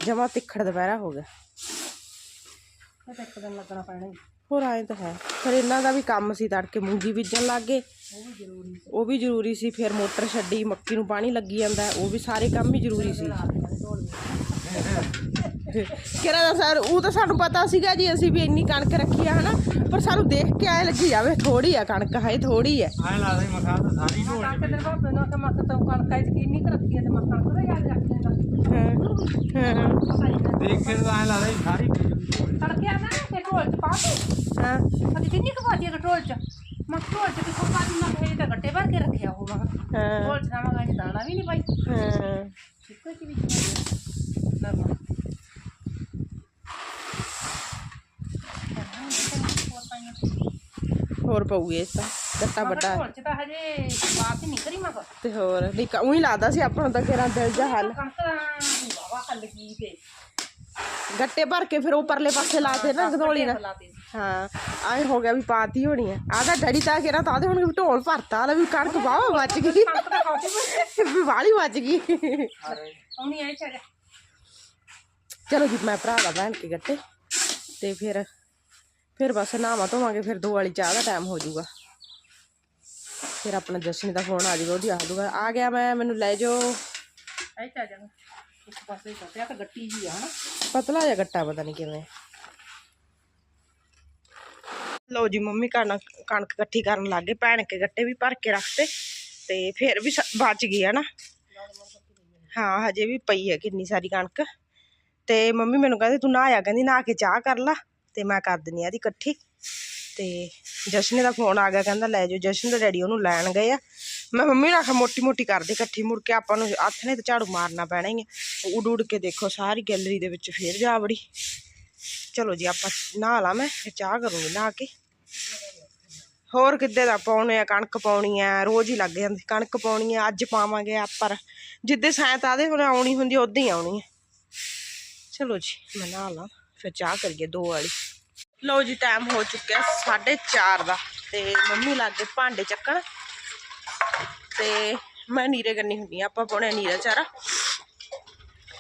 ਜਮਾ ਤਿੱਖੜ ਦੁਪਹਿਰਾ ਹੋ ਗਿਆ। ਤੇ ਇੱਕ ਦਿਨ ਲੱਗਣਾ ਪੈਣਾ ਹੋਰ ਆਏ ਤਾਂ ਹੈ। ਫਿਰ ਇਹਨਾਂ ਦਾ ਵੀ ਕੰਮ ਸੀ ਤੜਕੇ ਮੂੰਗੀ ਬੀਜਣ ਲੱਗ ਗਏ। ਉਹ ਵੀ ਜ਼ਰੂਰੀ ਸੀ। ਫਿਰ ਮੋਟਰ ਛੱਡੀ ਮੱਕੀ ਨੂੰ ਪਾਣੀ ਲੱਗੀ ਜਾਂਦਾ ਉਹ ਵੀ ਸਾਰੇ ਕੰਮ ਹੀ ਜ਼ਰੂਰੀ ਸੀ। ਕਿਹੜਾ ਦਾ ਸਰ ਉਹ ਤਾਂ ਸਾਨੂੰ ਪਤਾ ਸੀਗਾ ਜੀ ਅਸੀਂ ਵੀ ਇੰਨੀ ਕਣਕ ਰੱਖੀ ਆ ਹਨਾ। ਪਰ ਸਾਨੂੰ ਦੇਖ ਕੇ ਆਏ ਲੱਗੀ ਜਾਵੇ ਥੋੜੀ ਆ ਕਣਕ ਹੈ ਥੋੜੀ ਆ। ਐ ਲੱਗਦਾ ਸੀ ਮਖਾ ਤਾਂ ਸਾਰੀ ਢੋਲ ਤਾਂ ਕਿ ਤੇਰੇ ਬਾਪੇ ਨੂੰ ਕਿ ਮੱਕ ਤੋਂ ਕਣਕਾਂ ਚ ਕਿੰਨੀ ਕੁ ਰੱਖੀ ਹੈ ਤੇ ਮੱਕਾਂ ਨੂੰ ਯਾਦ ਰੱਖ ਲੈਂਦਾ। ਹਾਂ ਹਾਂ ਦੇਖ ਕੇ ਤਾਂ ਐ ਲੱਗਦਾ ਸੀ ਸਾਰੀ ਤੜਕੇ ਆ ਨਾ ਢੋਲ ਚ ਪਾ ਦੇ ਹਾਂ ਅਜੀ ਕਿੰਨੀ ਕੁ ਪਾਤੀ ਹੈ ਢੋਲ ਚ ਮੈਂ ਢੋਲ ਚ ਕਿਥੋਂ ਪਾ ਦੀ ਮੈਂ ਕਿਹਾ ਇਹ ਤਾਂ ਗੱਟੇ ਭਰ ਕੇ ਰੱਖਿਆ ਕਿਹਾ। ਹਾਂ ਢੋਲ ਚ ਮੈਂ ਕਿਹਾ ਦਾਣਾ ਵੀ ਨਹੀਂ ਪਾਈ ਹਾਂ ਇੱਕੋ ਚ ਵਿੱਚ ਨਰਮਾ ਹੋਰ ਪਊਗੇ ਇਸ ਤਾਂ। ਗੱਟਾ ਵੱਡਾ। ਢੋਲ ਚ ਤਾਂ ਹਜੇ ਬਾਤ ਹੀ ਨਹੀਂ ਕਰੀ ਮੈਂ ਕਿਹਾ ਤੇ ਹੋਰ ਨਹੀਂ ਉਹੀ ਲੱਗਦਾ ਸੀ ਆਪਾਂ ਨੂੰ ਤਾਂ ਕਿਹੜਾ ਦਿਲ ਜਾ ਹੱਲ। ਕਣਕ ਵਾਵਾ ਤੇ ਗੱਟੇ ਭਰ ਕੇ ਫਿਰ ਉਹ ਪਰਲੇ ਪਾਸੇ ਲਾਤੇ ਨਾ ਗਦੋਲੀ ਨਾਲ। ਲਾਤੇ ਹਾਂ ਆਏ ਹੋ ਗਿਆ ਵੀ ਪਾਤੀ ਹੋਣੀ ਆ। ਆਦਾ ਡੈਡੀ ਤਾਂ ਕਿਹੜਾ ਤਾਂ ਦੇ ਹੁਣ ਵੀ ਢੋਲ ਭਰਤਾ ਲੈ ਵੀ ਕਣਕ ਵਾਵਾ ਬਚ ਗਈ। ਕਣਕ ਤਾਂ ਵੀ ਵਾਲੀ ਬਚ ਗਈ। ਆਉਣੀ ਆਈ ਚਾਹ ਚਲੋ ਜੀ ਮੈਂ ਭਰਾ ਦਾ ਬਹਿਣ ਕੇ ਗੱਟੇ। ਤੇ ਫਿਰ ਫਿਰ ਬਸ ਨਹਾਵਾਂ ਧੋਵਾਂਗੇ ਫਿਰ ਦੋ ਵਾਲੀ ਚਾਹ ਦਾ ਟਾਈਮ ਹੋ ਜਾਊਗਾ। ਫਿਰ ਆਪਣਾ ਜਸ਼ਨ ਦਾ ਫੋਨ ਆ ਜਾਊਗਾ ਉਹਦੀ ਆ ਦੂਗਾ ਆ ਗਿਆ ਮੈਂ ਮੈਨੂੰ ਲੈ ਜਾਓ। ਆਈ ਚਾਹ ਜਾਗਾ ਇੱਕ ਪਾਸੇ ਕੱਟਿਆ ਤਾਂ ਗੱਟੀ ਜੀ ਆ ਹਨਾ? ਪਤਲਾ ਜਿਹਾ ਗੱਟਾ ਪਤਾ ਨਹੀਂ ਕਿਵੇਂ। ਲਓ ਜੀ ਮੰਮੀ ਕਣਕ ਕਣਕ ਇਕੱਠੀ ਕਰਨ ਲੱਗ ਗਏ। ਭੈਣ ਕੇ ਗੱਟੇ ਵੀ ਭਰ ਕੇ ਰੱਖਤੇ ਤੇ ਫਿਰ ਵੀ ਬਚ ਗਈ ਹੈ ਨਾ ਹਾਂ ਹਜੇ ਵੀ ਪਈ ਹੈ ਕਿੰਨੀ ਸਾਰੀ ਕਣਕ। ਤੇ ਮੰਮੀ ਮੈਨੂੰ ਕਹਿੰਦੇ ਤੂੰ ਨਹਾਇਆ ਕਹਿੰਦੀ ਨਹਾ ਕੇ ਚਾਹ ਕਰ ਲਾ। ਤੇ ਮੈਂ ਕਰ ਦਿੰਨੀ ਆ ਇਹਦੀ ਇਕੱਠੀ। ਤੇ ਜਸ਼ਨ ਦਾ ਫੋਨ ਆ ਗਿਆ, ਕਹਿੰਦਾ ਲੈ ਜਾਓ, ਜਸ਼ਨ ਦਾ ਡੈਡੀ ਉਹਨੂੰ ਲੈਣ ਗਏ ਆ। ਮੈਂ ਮੰਮੀ ਨਾਲ ਆਖਿਆ ਮੋਟੀ ਮੋਟੀ ਕਰਦੇ ਇਕੱਠੀ, ਮੁੜ ਕੇ ਆਪਾਂ ਨੂੰ ਹੱਥ ਨੇ ਤੇ ਝਾੜੂ ਮਾਰਨਾ ਪੈਣਾ ਹੀ ਹੈ ਉਡ ਉਡ ਕੇ ਦੇਖੋ, ਸਾਰੀ ਗੈਲਰੀ ਦੇ ਵਿੱਚ ਫੇਰ ਜਾ ਵੜੀ। ਚਲੋ ਜੀ, ਆਪਾਂ ਨਹਾ ਲਾ ਮੈਂ, ਫਿਰ ਚਾਹ ਕਰੂੰਗੀ ਨਹਾ ਕੇ। ਹੋਰ ਕਿੱਦੇ ਦਾ ਪਾਉਣੇ ਆ, ਕਣਕ ਪਾਉਣੀ ਆ, ਰੋਜ਼ ਹੀ ਲੱਗ ਜਾਂਦੀ। ਕਣਕ ਪਾਉਣੀ ਆ, ਅੱਜ ਪਾਵਾਂਗੇ ਆ ਪਰ ਜਿੱਦੇ ਸਾਇਤ ਆਦੇ ਹੁਣ, ਆਉਣੀ ਹੁੰਦੀ ਉਦਾਂ ਹੀ ਆਉਣੀ ਹੈ ਚਲੋ ਜੀ, ਮੈਂ ਨਹਾ ਲਾ, ਫਿਰ ਚਾਹ ਕਰੀਏ, ਦੋ ਵਾਲੀ। ਲਓ ਜੀ ਟਾਈਮ ਹੋ ਚੁੱਕਿਆ 4:30 ਦਾ ਤੇ ਮੰਮੀ ਲੱਗੇ ਭਾਂਡੇ ਚੱਕਣ ਤੇ ਮੈਂ ਨੀਰੇ ਕਰਨੀ ਹੁੰਦੀ ਆ, ਆਪਾਂ ਪਾਉਣੇ ਨੀਰਾ ਚਾਰਾ।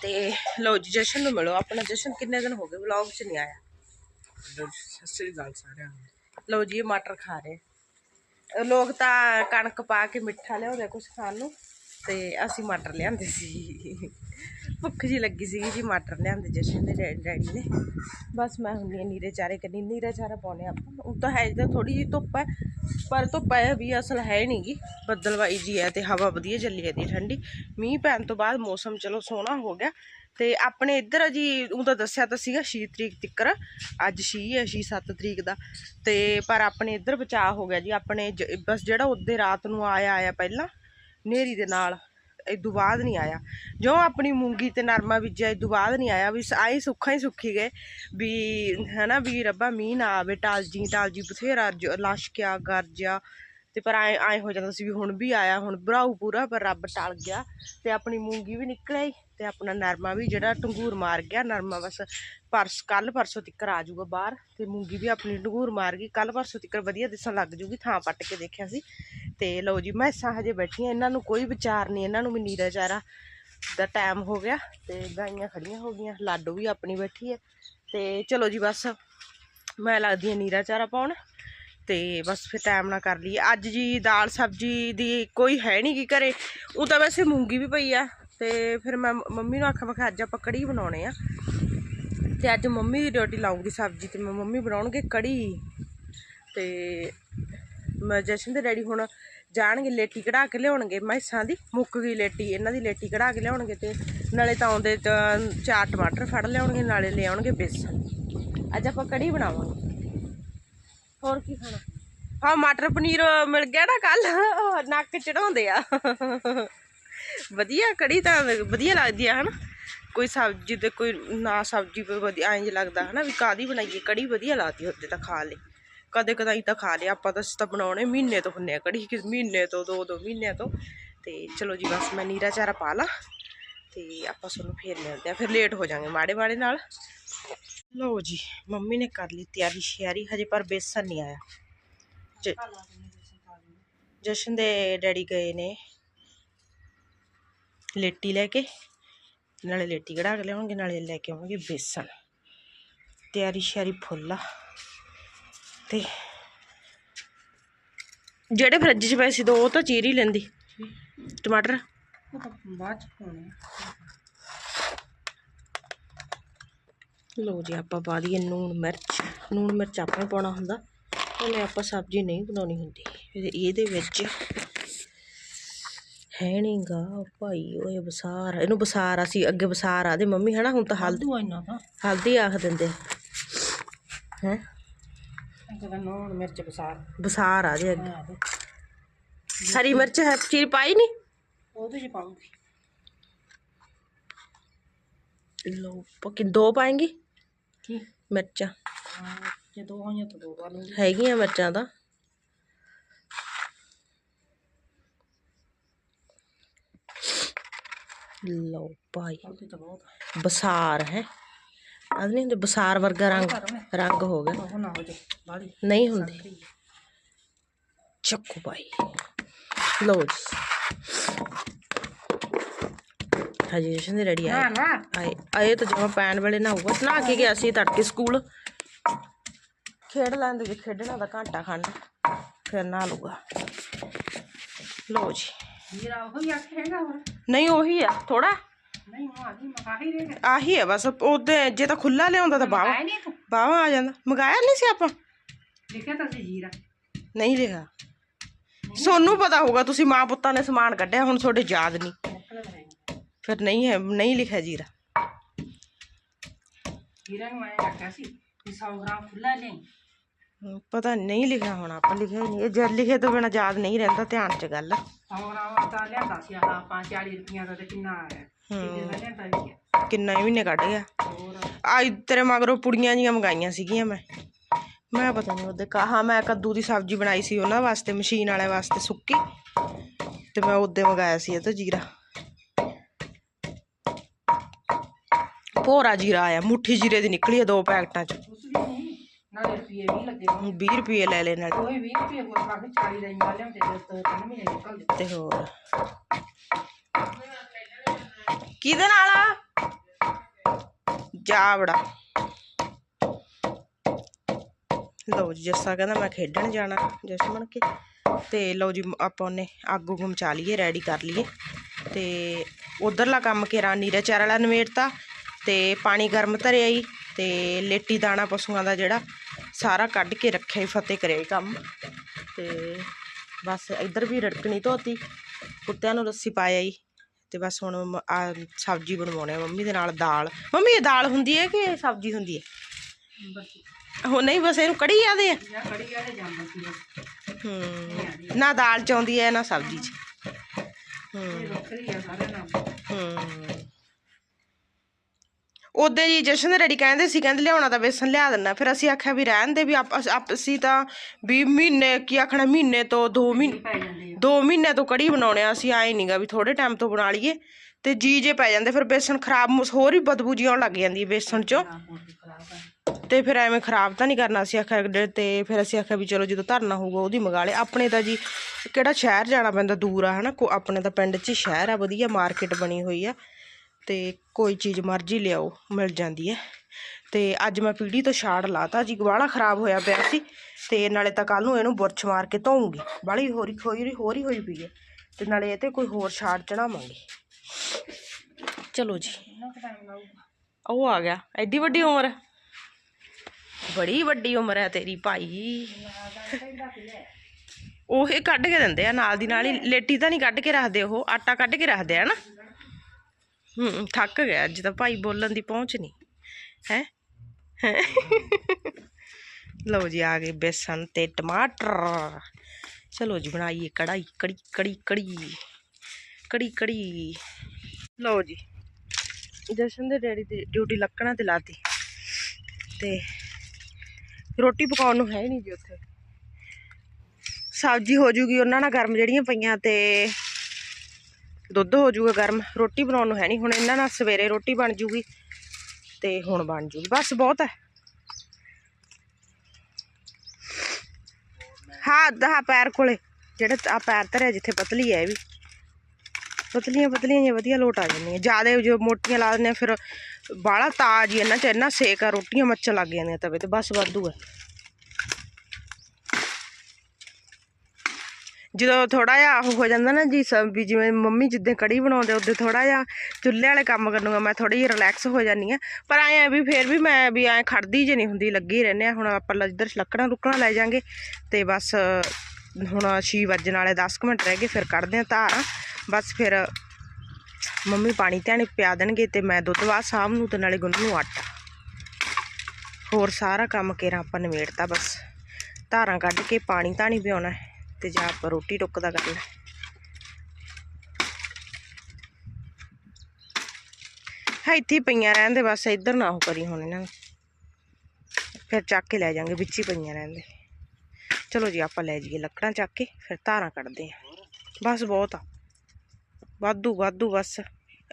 ਤੇ ਲਓ ਜੀ, ਜਸ਼ਨ ਨੂੰ ਮਿਲੋ, ਆਪਣਾ ਜਸ਼ਨ ਕਿੰਨੇ ਦਿਨ ਹੋ ਗਏ ਵਲੌਗ 'ਚ ਨਹੀਂ ਆਇਆ? ਸਤਿ ਸ੍ਰੀ ਅਕਾਲ ਸਾਰਿਆਂ ਨੂੰ ਲਓ ਜੀ, ਇਹ ਮਟਰ ਖਾ ਰਹੇ। ਲੋਕ ਤਾਂ ਕਣਕ ਪਾ ਕੇ ਮਿੱਠਾ ਲਿਆਉਂਦੇ ਕੁਝ ਖਾਣ ਨੂੰ, ਤੇ ਅਸੀਂ ਮਟਰ ਲਿਆਂਦੇ ਸੀ। ਭੁੱਖ ਜੀ ਲੱਗੀ ਸੀਗੀ ਜੀ, ਮਟਰ ਲਿਆਂਦੇ ਜਸ਼ਨ ਦੇ ਡੈ- ਡੈਡੀ ਨੇ। ਬਸ ਮੈਂ ਹੁੰਦੀ ਆ ਨੀਰੇ ਚਾਰੇ ਕਰਨੀ ਨੀਰੇ ਚਾਰਾ ਪਾਉਣੇ ਆਪਾਂ। ਉਹ ਤਾਂ ਹੈ ਜਿੱਦਾਂ ਥੋੜੀ ਜਿਹੀ ਧੁੱਪ ਹੈ, ਪਰ ਧੁੱਪ ਹੈ ਵੀ ਅਸਲ ਹੈ ਨਹੀਂਗੀ ਬੱਦਲਵਾਈ ਜੀ ਹੈ ਤੇ ਹਵਾ ਵਧੀਆ ਚੱਲੀ ਜਾਂਦੀ ਹੈ ਠੰਡੀ। ਮੀਂਹ ਪੈਣ ਤੋਂ ਬਾਅਦ ਮੌਸਮ ਚਲੋ ਸੋਹਣਾ ਹੋ ਗਿਆ। ਤੇ ਆਪਣੇ ਇੱਧਰ ਜੀ, ਉਹ ਤਾਂ ਦੱਸਿਆ ਤਾਂ ਸੀਗਾ 6 ਤਰੀਕ ਤੱਕਰ, ਅੱਜ 6 ਹੈ 6 7 ਤਰੀਕ ਦਾ। ਤੇ ਪਰ ਆਪਣੇ ਇੱਧਰ ਬਚਾਅ ਹੋ ਗਿਆ ਜੀ, ਆਪਣੇ ਜ- ਬਸ ਜਿਹੜਾ ਉਹਦੇ ਰਾਤ ਨੂੰ ਆਇਆ ਆਇਆ ਪਹਿਲਾਂ, ਨੇਰੀ ਦੇ ਨਾਲ। ਇਦੋਂ ਬਾਅਦ ਨਹੀਂ ਆਇਆ। ਜੋ ਆਪਣੀ ਮੂੰਗੀ ਤੇ ਨਰਮਾ ਬੀਜਿਆ ਇਦੋਂ ਬਾਅਦ ਨਹੀਂ ਆਇਆ ਵੀ ਆਏ ਸੁੱਖਾਂ ਹੀ ਸੁੱਖੀ ਗਏ ਵੀ ਹਨਾ ਵੀ ਰੱਬਾ ਮੀਂਹ ਨਾ ਆਵੇ, ਟਾਲਜੀ ਟਾਲਜੀ ਬਥੇਰਾ ਜ- ਲਸ਼ਕਿਆ ਗਰਜਿਆ। ਤੇ ਪਰ ਆਏ ਆਏ ਹੋ ਜਾਂਦਾ ਸੀ ਵੀ ਹੁਣ ਵੀ ਆਇਆ, ਹੁਣ ਭਰਾਊ ਪੂਰਾ, ਪਰ ਰੱਬ ਟਲ ਗਿਆ ਤੇ ਆਪਣੀ ਮੂੰਗੀ ਵੀ ਨਿਕਲ ਆਈ ਤੇ ਆਪਣਾ ਨਰਮਾ ਵੀ ਜਿਹੜਾ ਟੰਗੂਰ ਮਾਰ ਗਿਆ, ਨਰਮਾ ਬਸ ਪਰਸ ਕੱਲ ਪਰਸੋਂ ਤੱਕਰ ਆ ਜਾਊਗਾ ਬਾਹਰ ਤੇ ਮੂੰਗੀ ਵੀ ਆਪਣੀ ਟੰਗੂਰ ਮਾਰ ਗਈ ਕੱਲ ਪਰਸੋਂ ਤੱਕਰ ਵਧੀਆ ਦਿਸਣ ਲੱਗ ਜੂਗੀ ਥਾਂ ਪੱਟ ਕੇ ਦੇਖਿਆ ਸੀ ਤੇ ਲਓ ਜੀ ਮੈਸਾਂ ਹਜੇ ਬੈਠੀਆਂ, ਇਹਨਾਂ ਨੂੰ ਕੋਈ ਵਿਚਾਰ ਨਹੀਂ, ਇਹਨਾਂ ਨੂੰ ਵੀ ਨੀਰਾ ਚਾਰਾ ਦਾ ਟਾਈਮ ਹੋ ਗਿਆ ਤੇ ਗਾਈਆਂ ਖੜੀਆਂ ਹੋ ਗਈਆਂ, ਲਾਡੋ ਵੀ ਆਪਣੀ ਬੈਠੀ ਹੈ ਤੇ ਚਲੋ ਜੀ ਬਸ ਮੈਂ ਲੱਗਦੀ ਹਾਂ ਨੀਰਾ ਚਾਰਾ ਪਾਉਣ। ਤੇ ਬਸ ਫਿਰ ਟਾਈਮ ਨਾਲ ਕਰ ਲਈਏ। ਅੱਜ ਜੀ ਦਾਲ ਸਬਜੀ ਦੀ ਕੋਈ ਹੈ ਨਹੀਂ ਕੀ ਘਰੇ। ਉਹ ਤਾਂ ਵੈਸੇ ਮੂੰਗੀ ਵੀ ਪਈ ਆ। ਤੇ ਫਿਰ ਮੈਂ ਮੰਮੀ ਨੂੰ ਆਖਿਆ, ਮੈਂ ਅੱਜ ਆਪਾਂ ਕੜੀ ਬਣਾਉਣੇ ਆ। ਤੇ ਅੱਜ ਮੰਮੀ ਦੀ ਡਿਊਟੀ ਲਾਉਂਗੀ ਸਬਜੀ ਤੇ ਮੈਂ ਮੰਮੀ ਬਣਾਉਣਗੇ ਕੜੀ। ਤੇ ਮੈਂ ਜਸ਼ਨ ਦੇ ਡੈਡੀ ਹੁਣ ਜਾਣਗੇ, ਲੇਟੀ ਕਢਾ ਕੇ ਲਿਆਉਣਗੇ। ਮੈਸਾਂ ਦੀ ਮੁੱਕ ਗਈ ਲੇਟੀ, ਇਹਨਾਂ ਦੀ ਲੇਟੀ ਕਢਾ ਕੇ ਲਿਆਉਣਗੇ ਤੇ ਨਾਲੇ ਤਾਂ ਆਉਂਦੇ ਚਾਰ ਟਮਾਟਰ ਫੜ ਲਿਆਉਣਗੇ, ਨਾਲੇ ਲਿਆਉਣਗੇ ਬੇਸਣ ਅੱਜ ਆਪਾਂ ਕੜੀ ਬਣਾਵਾਂਗੇ। ਹੋਰ ਕੀ ਖਾਣਾ? ਹਾਂ, ਮਟਰ ਪਨੀਰ ਮਿਲ ਗਿਆ ਨਾ ਕੱਲ। ਨੱਕ ਚੜਾਉਂਦੇ ਆ। ਵਧੀਆ, ਕੜੀ ਤਾਂ ਵਧੀਆ ਲੱਗਦੀ ਆ, ਹਨਾ? ਕੋਈ ਸਬਜ਼ੀ ਤੇ ਕੋਈ ਨਾ ਸਬਜ਼ੀ ਕੋਈ ਵਧੀਆ, ਐਂ ਜਿਹਾ ਲੱਗਦਾ, ਹਨਾ, ਵੀ ਕਾਦੀ ਬਣਾਈਏ? ਕੜੀ ਵਧੀਆ ਲੱਗਦੀ ਹੁੰਦੀ ਤਾਂ ਖਾ ਲਈ। ਕਦੇ ਕਦਾਈ ਤਾਂ ਖਾ ਲਿਆ, ਆਪਾਂ ਤਾਂ ਅਸੀਂ ਤਾਂ ਬਣਾਉਣੇ ਮਹੀਨੇ ਤੋਂ ਹੁੰਨੇ ਆ ਕੜੀ ਕਿਸ ਮਹੀਨੇ ਤੋਂ, ਦੋ ਦੋ ਮਹੀਨਿਆਂ ਤੋਂ। ਤੇ ਚਲੋ ਜੀ, ਬਸ ਮੈਂ ਨੀਰਾ ਚਾਰਾ ਪਾ ਲਾਂ, ਤੇ ਆਪਾਂ ਸਾਨੂੰ ਫੇਰ ਮਿਲਦੇ ਆ, ਫਿਰ ਲੇਟ ਹੋ ਜਾਾਂਗੇ ਮਾੜੇ ਮਾੜੇ ਨਾਲ। ਲਓ ਜੀ ਮੰਮੀ ਨੇ ਕਰ ਲਈ ਤਿਆਰੀ ਸ਼ਿਆਰੀ ਹਜੇ ਪਰ ਬੇਸਨ ਨਹੀਂ ਆਇਆ। ਜਸ਼ਨ ਦੇ ਡੈਡੀ ਗਏ ਨੇ ਲੇਟੀ ਲੈ ਕੇ ਨਾਲੇ ਲੇਟੀ ਕਢਾ ਕੇ ਲਿਆਉਣਗੇ ਨਾਲੇ ਲੈ ਕੇ ਆਉਣਗੇ ਬੇਸਨ। ਤਿਆਰੀ ਸ਼ਿਆਰੀ ਫੁੱਲ ਆ। ਤੇ ਜਿਹੜੇ ਫਰਿੱਜ 'ਚ ਪਏ ਸੀ ਦੋ ਉਹ ਤਾਂ ਚੀਰ ਹੀ ਲੈਂਦੀ। ਟਮਾਟਰ? ਬਾਅਦ ਚ ਪਾਉਣੇ ਆ ਲਓ ਜੀ ਆਪਾਂ ਪਾ ਦਈਏ ਨੂਣ ਮਿਰਚ। ਨੂਣ ਮਿਰਚ ਆਪਾਂ ਪਾਉਣਾ ਹੁੰਦਾ। ਉਹਨੇ ਆਪਾਂ ਸਬਜ਼ੀ ਨਹੀਂ ਬਣਾਉਣੀ ਹੁੰਦੀ। ਇਹਦੇ- ਵਿੱਚ ਹੈ ਨੀ ਗਾ ਭਾਈ ਓਏ ਬਸਾਰ। ਇਹਨੂੰ ਬਸਾਰ ਅਸੀਂ ਅੱਗੇ ਬਸਾਰ ਆਦੇ ਮੰਮੀ ਹਨਾ ਹੁਣ ਤਾਂ ਹਲਦੀ ਦੂ। ਹਲਦੀ ਆਖ ਦਿੰਦੇ ਹੈ? ਨੂਣ ਮਿਰਚ ਬਸਾਰ। ਬਸਾਰ ਆਦੇ ਅੱਗੇ। ਆ ਦੇ ਹਰੀ ਮਿਰਚ ਹੈ ਚੀਰ ਪਾਈ ਨਹੀਂ ਉਹਦੇ ਚ ਪਾਉਂਗੀ ਲਓ ਪੱਕੀ ਦੋ ਪਾਏਂਗੀ? ਕੀ? ਮਿਰਚਾਂ। ਹਾਂ ਜੇ ਦੋ ਹੋਈਆਂ ਤਾਂ ਦੋ ਪਾ ਲੂੰਗੀ ਹੈਗੀਆਂ ਮਿਰਚਾਂ ਤਾਂ। ਲਓ ਭਾਈ ਉਹਦੇ ਤਾਂ ਬਹੁਤ ਆ। ਬਸਾਰ ਹੈ। ਆਹ ਨਹੀਂ ਹੁੰਦੇ ਬਸਾਰ ਵਰਗਾ ਰੰਗ ਰੰਗ ਹੋ ਗਿਆ। ਉਹ ਨਾ ਹੋ ਜੇ ਬਾੜੀ ਨਹੀਂ ਹੁੰਦੀ। ਚੱਕੂ ਭਾਈ। ਲਓ ਜੀ। ਜਸ਼ਨ ਦੇ ਰੈਡੀ ਆਏ। ਨਾ ਆਏ ਆਏ ਤਾਂ ਜਮਾ ਪੈਣ ਵੇਲੇ ਨਾ ਹੋਊਗਾ। ਨਾ ਕੇ ਗਿਆ ਸੀ ਤੜਕੇ ਸਕੂਲ। ਖੇਡ ਲੈਂਦੇ ਜੇ ਖੇਡਣਾ ਦਾ ਘੰਟਾ ਖੰਡ। ਫਿਰ ਨਾ ਲੂਗਾ ਲਓ ਜੀ। ਜੀਰਾ ਉਹ ਹੀ ਆਖੇਗਾ ਹੋਰ ਨਹੀਂ ਉਹੀ ਆ ਥੋੜਾ ਆਹੀ ਹੈ ਬਸ ਉਹਦੇ ਜੇ ਤਾਂ ਖੁੱਲਾ ਲਿਆਉਂਦਾ ਤਾਂ ਬਾਵਾ ਬਾਵਾ ਆ ਜਾਂਦਾ। ਮੰਗਾਇਆ ਨਹੀਂ ਸੀ ਆਪਾਂ? ਲਿਖਿਆ ਤਾਂ ਸੀ ਜੀਰਾ। ਨਹੀਂ ਲਿਖਿਆ ਸੋਨੂੰ ਪਤਾ ਹੋਊਗਾ ਤੁਸੀਂ ਮਾਂ ਪੁੱਤਾਂ ਨੇ ਸਮਾਨ ਕੱਢਿਆ ਹੁਣ ਤੁਹਾਡੇ ਯਾਦ ਨਹੀਂ। ਫਿਰ ਨਹੀਂ ਹੈ ਨਹੀਂ ਲਿਖਿਆ ਜੀਰਾ ਜੀਰਾ ਨੂੰ ਮੈਂ ਆਖਿਆ ਸੀ ਕਿ 100 ਗ੍ਰਾਮ ਖੁੱਲਾ ਲੈ ਹਮ, ਪਤਾ ਨਹੀਂ ਲਿਖਿਆ ਹੋਣਾ ਆਪਾਂ ਲਿਖਿਆ ਨਹੀਂ ਇਹ ਜਦ ਲਿਖੇ ਤੋਂ ਬਿਨਾ ਯਾਦ ਨਹੀਂ ਰਹਿੰਦਾ ਧਿਆਨ ਚ ਗੱਲ ਹੋਰ ਆਵਾ ਤਾਂ ਲਿਆਂਦਾ ਸੀ ਆਹ ਆਪਾਂ 40 ਰੁਪਈਆਂ ਦਾ ਤੇ ਕਿੰਨਾ ਆਇਆ ਹੈ ਮਹੀਨੇ ਕੱਢ ਗਿਆ ਅੱਜ ਤੇਰੇ ਮਗਰੋਂ ਪੁੜੀਆਂ ਜੀਆਂ ਮੰਗਾਈਆਂ ਸੀਗੀਆਂ ਮੈਂ ਮੈਂ ਪਤਾ ਨਹੀਂ ਉਹਦੇ ਕਹਾ ਮੈਂ ਕੱਦੂ ਦੀ ਸਬਜ਼ੀ ਬਣਾਈ ਸੀ ਉਹਨਾਂ ਵਾਸਤੇ ਮਸ਼ੀਨ ਵਾਲੇ ਵਾਸਤੇ ਸੁੱਕੀ ਤੇ ਮੈਂ ਉਹਦੇ ਮੰਗਾਇਆ ਸੀ ਇਹ ਤੋਂ ਜੀਰਾ ਭੋਰਾ ਜੀਰਾ ਆਇਆ ਮੁੱਠੀ ਜੀਰੇ ਦੀ ਨਿਕਲੀ ਆ ਦੋ ਪੈਕਟਾਂ ਚ। ਉਸ ਵੀ ਨਹੀਂ ਨਾਲੇ ਰੁਪਏ ਵੀ ਲੱਗੇ ਹੋਣ। 20 ਰੁਪਏ ਲੈ ਲੈ ਨਾਲ। ਕੋਈ 20 ਰੁਪਏ ਕੋਲ ਪਾ ਕੇ 40 ਦਾ ਇੰਨਾ ਲਿਆਉਂਦੇ ਤੇ ਦੋ ਤਿੰਨ ਮਹੀਨੇ ਨਿਕਲ ਜਾਂਦੇ। ਤੇ ਹੋਰ। ਕਿਹਦੇ ਨਾਲ ਆ? ਜਾਵੜਾ ਲਓ ਜੀ ਜੱਸਾ ਕਹਿੰਦਾ ਮੈਂ ਖੇਡਣ ਜਾਣਾ ਜਸਮਣ ਕੇ। ਤੇ ਲਓ ਜੀ ਆਪਾਂ ਉਹਨੇ ਅੱਗ ਉੱਗ ਮਚਾ ਲਈਏ ਰੈਡੀ ਕਰ ਲਈਏ। ਤੇ ਉਧਰਲਾ ਕੰਮ ਕੇ ਨੀਰੇ ਚਾਰ ਵਾਲਾ ਨਵੇੜਤਾ ਤੇ ਪਾਣੀ ਗਰਮ ਧਰਿਆ ਜੀ ਤੇ ਲੇਟੀ ਦਾਣਾ ਪਸ਼ੂਆਂ ਦਾ ਜਿਹੜਾ ਸਾਰਾ ਕੱਢ ਕੇ ਰੱਖਿਆ ਈ, ਫਤਿਹ ਕਰਿਆ ਈ ਕੰਮ। ਤੇ ਬਸ ਇੱਧਰ ਵੀ ਰੜਕਣੀ ਧੋਤੀ, ਕੁੱਤਿਆਂ ਨੂੰ ਰੱਸੀ ਪਾਇਆ ਜੀ ਤੇ ਬਸ ਹੁਣ ਆ ਸਬਜ਼ੀ ਬਣਵਾਉਣੇ ਆ ਮੰਮੀ ਦੇ ਨਾਲ ਦਾਲ। ਮੰਮੀ, ਇਹ ਦਾਲ ਹੁੰਦੀ ਹੈ ਕਿ ਸਬਜ਼ੀ ਹੁੰਦੀ ਹੈ? ਬਸ ਉਹ ਨਹੀਂ, ਬਸ ਇਹਨੂੰ ਕੜੀ ਆਦੇ ਆ। ਜਾਂ ਹੂੰ, ਨਾ ਦਾਲ ਚ ਆਉਂਦੀ ਹੈ, ਨਾ ਸਬਜ਼ੀ ਚ। ਹੂੰ ਹੂੰ। ਉਹਦੇ ਜੀ ਜਸ਼ਨ ਦੇ ਡੈਡੀ ਕਹਿੰਦੇ ਸੀ ਕਹਿੰਦੇ ਲਿਆਉਣਾ ਤਾਂ ਬੇਸਨ ਲਿਆ ਦਿੰਨਾ ਫਿਰ ਅਸੀਂ ਆਖਿਆ ਵੀ ਰਹਿਣ ਦੇ ਵੀ ਆਪ ਅਸ- ਅਸੀਂ ਤਾਂ ਵੀ ਮਹੀਨੇ ਕੀ ਆਖਣਾ ਮਹੀਨੇ ਤੋਂ 2 ਮਹੀਨੇ 2 ਮਹੀਨੇ ਤੋਂ ਕੜੀ ਬਣਾਉਣੇ ਆ ਅਸੀਂ ਆਏ ਨਹੀਂਗਾ ਵੀ ਥੋੜੇ ਟਾਈਮ ਤੋਂ ਬਣਾ ਲਈਏ। ਤੇ ਜੀ ਜੇ ਪੈ ਜਾਂਦੇ ਫਿਰ ਬੇਸਨ ਖਰਾਬ ਹੋਰ ਹੀ ਬਦਬੂ ਜਿਹੀ ਆਉਣ ਲੱਗ ਜਾਂਦੀ ਹੈ ਬੇਸਨ ਚੋਂ। ਤੇ ਫਿਰ ਐਵੇਂ ਖਰਾਬ ਤਾਂ ਨਹੀਂ ਕਰਨਾ ਸੀ ਆਖਿਆ ਤੇ ਫਿਰ ਅਸੀਂ ਆਖਿਆ ਵੀ ਚਲੋ ਜਦੋਂ ਧਰਨਾ ਹੋਊਗਾ ਉਹਦੀ ਮੰਗਾ ਲੈ ਆਪਣੇ ਤਾਂ ਜੀ ਕਿਹੜਾ ਸ਼ਹਿਰ ਜਾਣਾ ਪੈਂਦਾ ਦੂਰ ਆ ਹਨਾ ਕੋ ਆਪਣੇ ਤਾਂ ਪਿੰਡ 'ਚ ਸ਼ਹਿਰ ਆ ਵਧੀਆ ਮਾਰਕੀਟ ਬਣੀ ਹੋਈ ਆ। ਤੇ ਕੋਈ ਚੀਜ਼ ਮਰਜ਼ੀ ਲਿਆਓ, ਮਿਲ ਜਾਂਦੀ ਹੈ। ਤੇ ਅੱਜ ਮੈਂ ਪੀੜੀ ਤੋਂ ਛਾੜ ਲਾਤਾ ਜੀ ਬਾਹਲਾ ਖਰਾਬ ਹੋਇਆ ਪਿਆ ਸੀ ਤੇ ਨਾਲੇ ਤਾਂ ਕੱਲ ਨੂੰ ਇਹਨੂੰ ਬੁਰਸ਼ ਮਾਰ ਕੇ ਧੋਉਂਗੀ ਬਾਲੀ ਹੋਰੀ ਹੋਰੀ ਹੋਰੀ ਹੋਈ ਪਈ ਹੈ ਤੇ ਨਾਲੇ ਇਹ ਤੇ ਕੋਈ ਹੋਰ ਛਾੜ ਚੜਾਵਾਂਗੇ। ਚਲੋ ਜੀ। ਉਹ ਆ ਗਿਆ। ਐਡੀ ਵੱਡੀ ਉਮਰ? ਬੜੀ ਵੱਡੀ ਉਮਰ ਹੈ ਤੇਰੀ ਭਾਈ। ਉਹ ਇਹ ਕੱਢ ਕੇ ਦਿੰਦੇ ਆ, ਨਾਲ ਦੀ ਨਾਲ ਹੀ। ਲੇਟੀ ਤਾਂ ਨਹੀਂ ਕੱਢ ਕੇ ਰੱਖਦੇ ਉਹ, ਆਟਾ ਕੱਢ ਕੇ ਰੱਖਦੇ ਆ ਨਾ। ਹੂੰ ਥੱਕ ਗਿਆ, ਅੱਜ ਤਾਂ ਭਾਈ ਬੋਲਣ ਦੀ ਪਹੁੰਚ ਨਹੀਂ ਹੈ? ਲਓ ਜੀ, ਆ ਗਏ ਬੇਸਨ ਤੇ ਟਮਾਟਰ। ਚਲੋ ਜੀ, ਬਣਾਈਏ ਕੜਾਈ ਕੜੀ ਕੜੀ ਕੜੀ ਕੜੀ ਕੜੀ। ਲਓ ਜੀ, ਜਸ਼ਨ ਦੇ ਡੈਡੀ ਦੀ ਡਿਊਟੀ ਲੱਕੜਾਂ ਤੇ ਲਾਤੀ। ਤੇ ਰੋਟੀ ਪਕਾਉਣ ਨੂੰ ਹੈ ਹੀ ਨਹੀਂ ਜੀ ਉੱਥੇ। ਸਬਜ਼ੀ ਹੋ ਜੂਗੀ, ਉਹਨਾਂ ਨਾਲ ਗਰਮ ਜਿਹੜੀਆਂ ਪਈਆਂ ਤੇ ਦੁੱਧ ਹੋ ਜੂਗਾ ਗਰਮ, ਰੋਟੀ ਬਣਾਉਣ ਨੂੰ ਹੈ ਨਹੀਂ। ਹੁਣ ਇਹਨਾਂ ਨਾਲ ਸਵੇਰੇ ਰੋਟੀ ਬਣ ਜੂਗੀ ਤੇ ਹੁਣ ਬਣ ਜੂਗੀ। ਬਸ ਬਹੁਤ ਹੈ। ਹਾਂ ਦਾ ਪੈਰ ਕੋਲੇ। ਜਿਹੜੇ ਆ ਪੈਰ ਧਰਿਆ ਜਿੱਥੇ ਪਤਲੀ ਹੈ ਇਹ ਵੀ। ਪਤਲੀਆਂ ਪਤਲੀਆਂ ਜਿਹੀਆਂ ਵਧੀਆ ਲੋਟ ਆ ਜਾਂਦੀਆਂ। ਜ਼ਿਆਦਾ ਜੋ ਮੋਟੀਆਂ ਲਾ ਦਿੰਦੇ ਆ, ਫਿਰ ਬਾਹਲਾ ਤਾਜ ਹੀ ਇਹਨਾਂ ਚ ਇੰਨਾ ਸੇਕ ਆ, ਰੋਟੀਆਂ ਮੱਚਣ ਲੱਗ ਜਾਂਦੀਆਂ ਤਵੇ ਤੇ। ਬਸ ਵਾਧੂ ਹੈ। ਜਦੋਂ ਥੋੜਾ ਜਿਹਾ ਉਹ ਹੋ ਜਾਂਦਾ ਨਾ ਜੀ ਸਭ ਵੀ ਜਿਵੇਂ ਮੰਮੀ ਜਿੱਦਾਂ ਕੜੀ ਬਣਾਉਂਦੇ ਉਹਦੇ ਥੋੜਾ ਜਿਹਾ ਚੁੱਲ੍ਹੇ ਵਾਲੇ ਕੰਮ ਕਰਨੂਗਾ ਮੈਂ ਥੋੜੀ ਜਿਹੀ ਰਿਲੈਕਸ ਹੋ ਜਾਂਦੀ ਆ ਪਰ ਐਂ ਆ ਵੀ ਫੇਰ ਵੀ ਮੈਂ ਵੀ ਐਂ ਖੜਦੀ ਜੇ ਨਹੀਂ ਹੁੰਦੀ, ਲੱਗੀ ਰਹਿੰਦੇ ਆ ਹੁਣ ਆਪਾਂ ਇੱਧਰ ਲੱਕੜਾਂ ਲੁੱਕੜਾਂ ਲੈ ਜਾਾਂਗੇ ਤੇ ਬਸ ਹੁਣ 6 ਵੱਜਣ ਵਾਲੇ 10 ਕੁ ਮਿੰਟ ਰਹਿ ਗਏ, ਫਿਰ ਕੱਢਦੇ ਆ ਧਾਰਾਂ। ਬਸ ਫਿਰ ਮੰਮੀ ਪਾਣੀ ਧਿਆਣੇ ਪਿਆ ਦੇਣਗੇ ਤੇ ਮੈਂ ਦੁੱਧ ਬਾਅਦ ਸ਼ਾਮ ਨੂੰ ਤੇ ਨਾਲੇ ਗੁੰਨ ਨੂੰ ਆਟਾ। ਹੋਰ ਸਾਰਾ ਕੰਮ ਕੇਰਾ ਆਪਾਂ ਨਿਬੇੜਤਾ ਬਸ। ਧਾਰਾਂ ਕੱਢ ਕੇ ਪਾਣੀ ਧਾਣੀ ਪਿਆਉਣਾ। ਹੈ ਤੇ ਜਾਂ ਆਪਾਂ ਰੋਟੀ ਟੁੱਕ ਦਾ ਕਰਨਾ ਹੈ। ਹਾਂ ਇੱਥੇ ਹੀ ਪਈਆਂ ਰਹਿੰਦੇ ਬਸ ਇੱਧਰ ਨਾ ਉਹ ਕਰੀ ਹੁਣ ਇਹਨਾਂ ਨੂੰ ਫਿਰ ਚੱਕ ਕੇ ਲੈ ਜਾਾਂਗੇ ਵਿੱਚ ਹੀ ਪਈਆਂ ਰਹਿੰਦੇ ਚਲੋ ਜੀ, ਆਪਾਂ ਲੈ ਜਾਈਏ ਲੱਕੜਾਂ ਚੱਕ ਕੇ, ਫਿਰ ਧਾਰਾਂ ਕੱਢਦੇ ਆ ਬਸ ਬਹੁਤ ਆ। ਵਾਧੂ ਵਾਧੂ ਬਸ।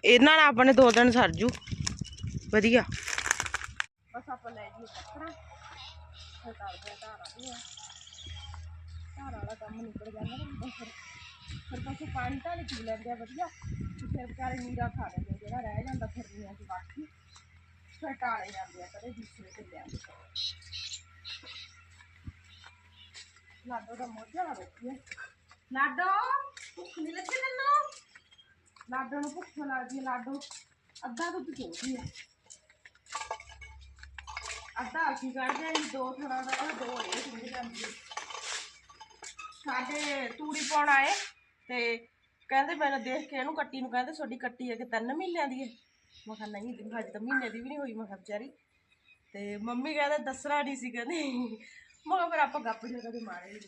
ਇਹਨਾਂ ਨਾਲ ਆਪਾਂ ਨੇ ਦੋ ਦਿਨ ਸਰ ਜੂ। ਵਧੀਆ। ਬਸ ਆਪਾਂ ਲੈ ਜਾਈਏ ਲੱਕੜਾਂ। ਫਿਰ ਕਰਦੇ ਧਾਰਾਂ। ਦੀਆਂ ਧਾਰਾਂ ਵਾਲਾ ਕੰਮ ਨਿਕਲ ਜਾਂਦਾ ਨਾ ਫਿਰ। ਫਿਰ ਪਾਸੇ ਪਾਣੀ ਤਾਂ ਨਹੀਂ ਪੀ ਲੈਂਦੇ ਆ ਵਧੀਆ। ਤੇ ਫਿਰ ਵਿਚਾਰੇ ਨੀਰਾ ਖਾ ਲੈਂਦੇ ਆ, ਜਿਹੜਾ ਰਹਿ ਜਾਂਦਾ ਫਿਰਨੀਆਂ ਚ ਬਾਕੀ ਫਿਰ ਟਾਲੇ ਜਾਂਦੇ ਆ ਕਦੇ ਦੂਸਰੇ ਤੇ ਲਿਆਂਦੇ ਲਾਡੋ ਦਾ ਮੋਢਾ ਲਾ ਬੈਠੀ ਹੈ ਲਾਡੋ ਭੁੱਖ ਨਹੀਂ ਲੱਗੀ ਤੈਨੂੰ? ਲਾਡੋ ਨੂੰ ਭੁੱਖ ਲੱਗਦੀ ਹੈ ਲਾਡੋ। ਅੱਧਾ ਦੁੱਧ ਚੋਦੀ ਹੈ ਅੱਧਾ ਅਸੀਂ ਕੱਢਦੇ ਹਾਂ ਦੋ ਥੋੜਾ ਦਾ ਦੋ ਇਹ ਸੁੰਘ ਜਾਂਦੀ ਹੈ ਸਾਡੇ ਤੂੜੀ ਪਾਉਣ ਆਏ ਤੇ ਕਹਿੰਦੇ ਮੈਨੂੰ ਦੇਖ ਕੇ ਇਹਨੂੰ ਕੱਟੀ ਨੂੰ ਕਹਿੰਦੇ ਤੁਹਾਡੀ ਕੱਟੀ ਹੈ ਕਿ ਤਿੰਨ ਮਹੀਨਿਆਂ ਦੀ ਹੈ। ਮੈਂ ਕਿਹਾ ਨਹੀਂ ਹਜੇ ਤਾਂ ਮਹੀਨੇ ਦੀ ਵੀ ਨਹੀਂ ਹੋਈ, ਮੈਂ ਕਿਹਾ ਵਿਚਾਰੀ। ਤੇ ਮੰਮੀ ਕਹਿੰਦੇ ਦੱਸਣਾ ਨਹੀਂ ਸੀ ਕਹਿੰਦੇ। ਮਗਰ ਫਿਰ ਆਪਾਂ ਗੱਪ ਜਿਹਾ ਕਦੇ ਮਾਰੇ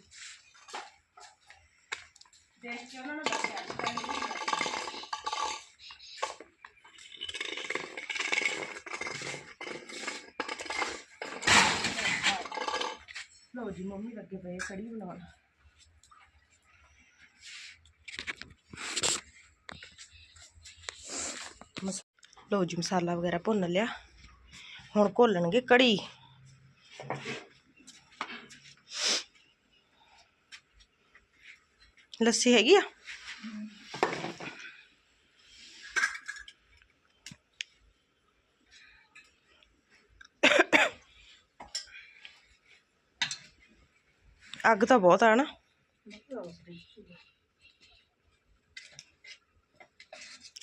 ਦੇਖ ਕੇ ਉਹਨਾਂ ਨੂੰ ਦੱਸਿਆ ਲਓ ਜੀ, ਮੰਮੀ ਲੱਗੇ ਪਏ, ਕੜੀ ਬਣਾਉਣ। ਲਓ ਜੀ, ਮਸਾਲਾ ਵਗੈਰਾ ਭੁੰਨ ਲਿਆ। ਹੁਣ ਘੋਲਣਗੇ ਕੜੀ। ਲੱਸੀ ਹੈਗੀ ਆ? ਅੱਗ ਤਾਂ ਬਹੁਤ ਆ ਨਾ।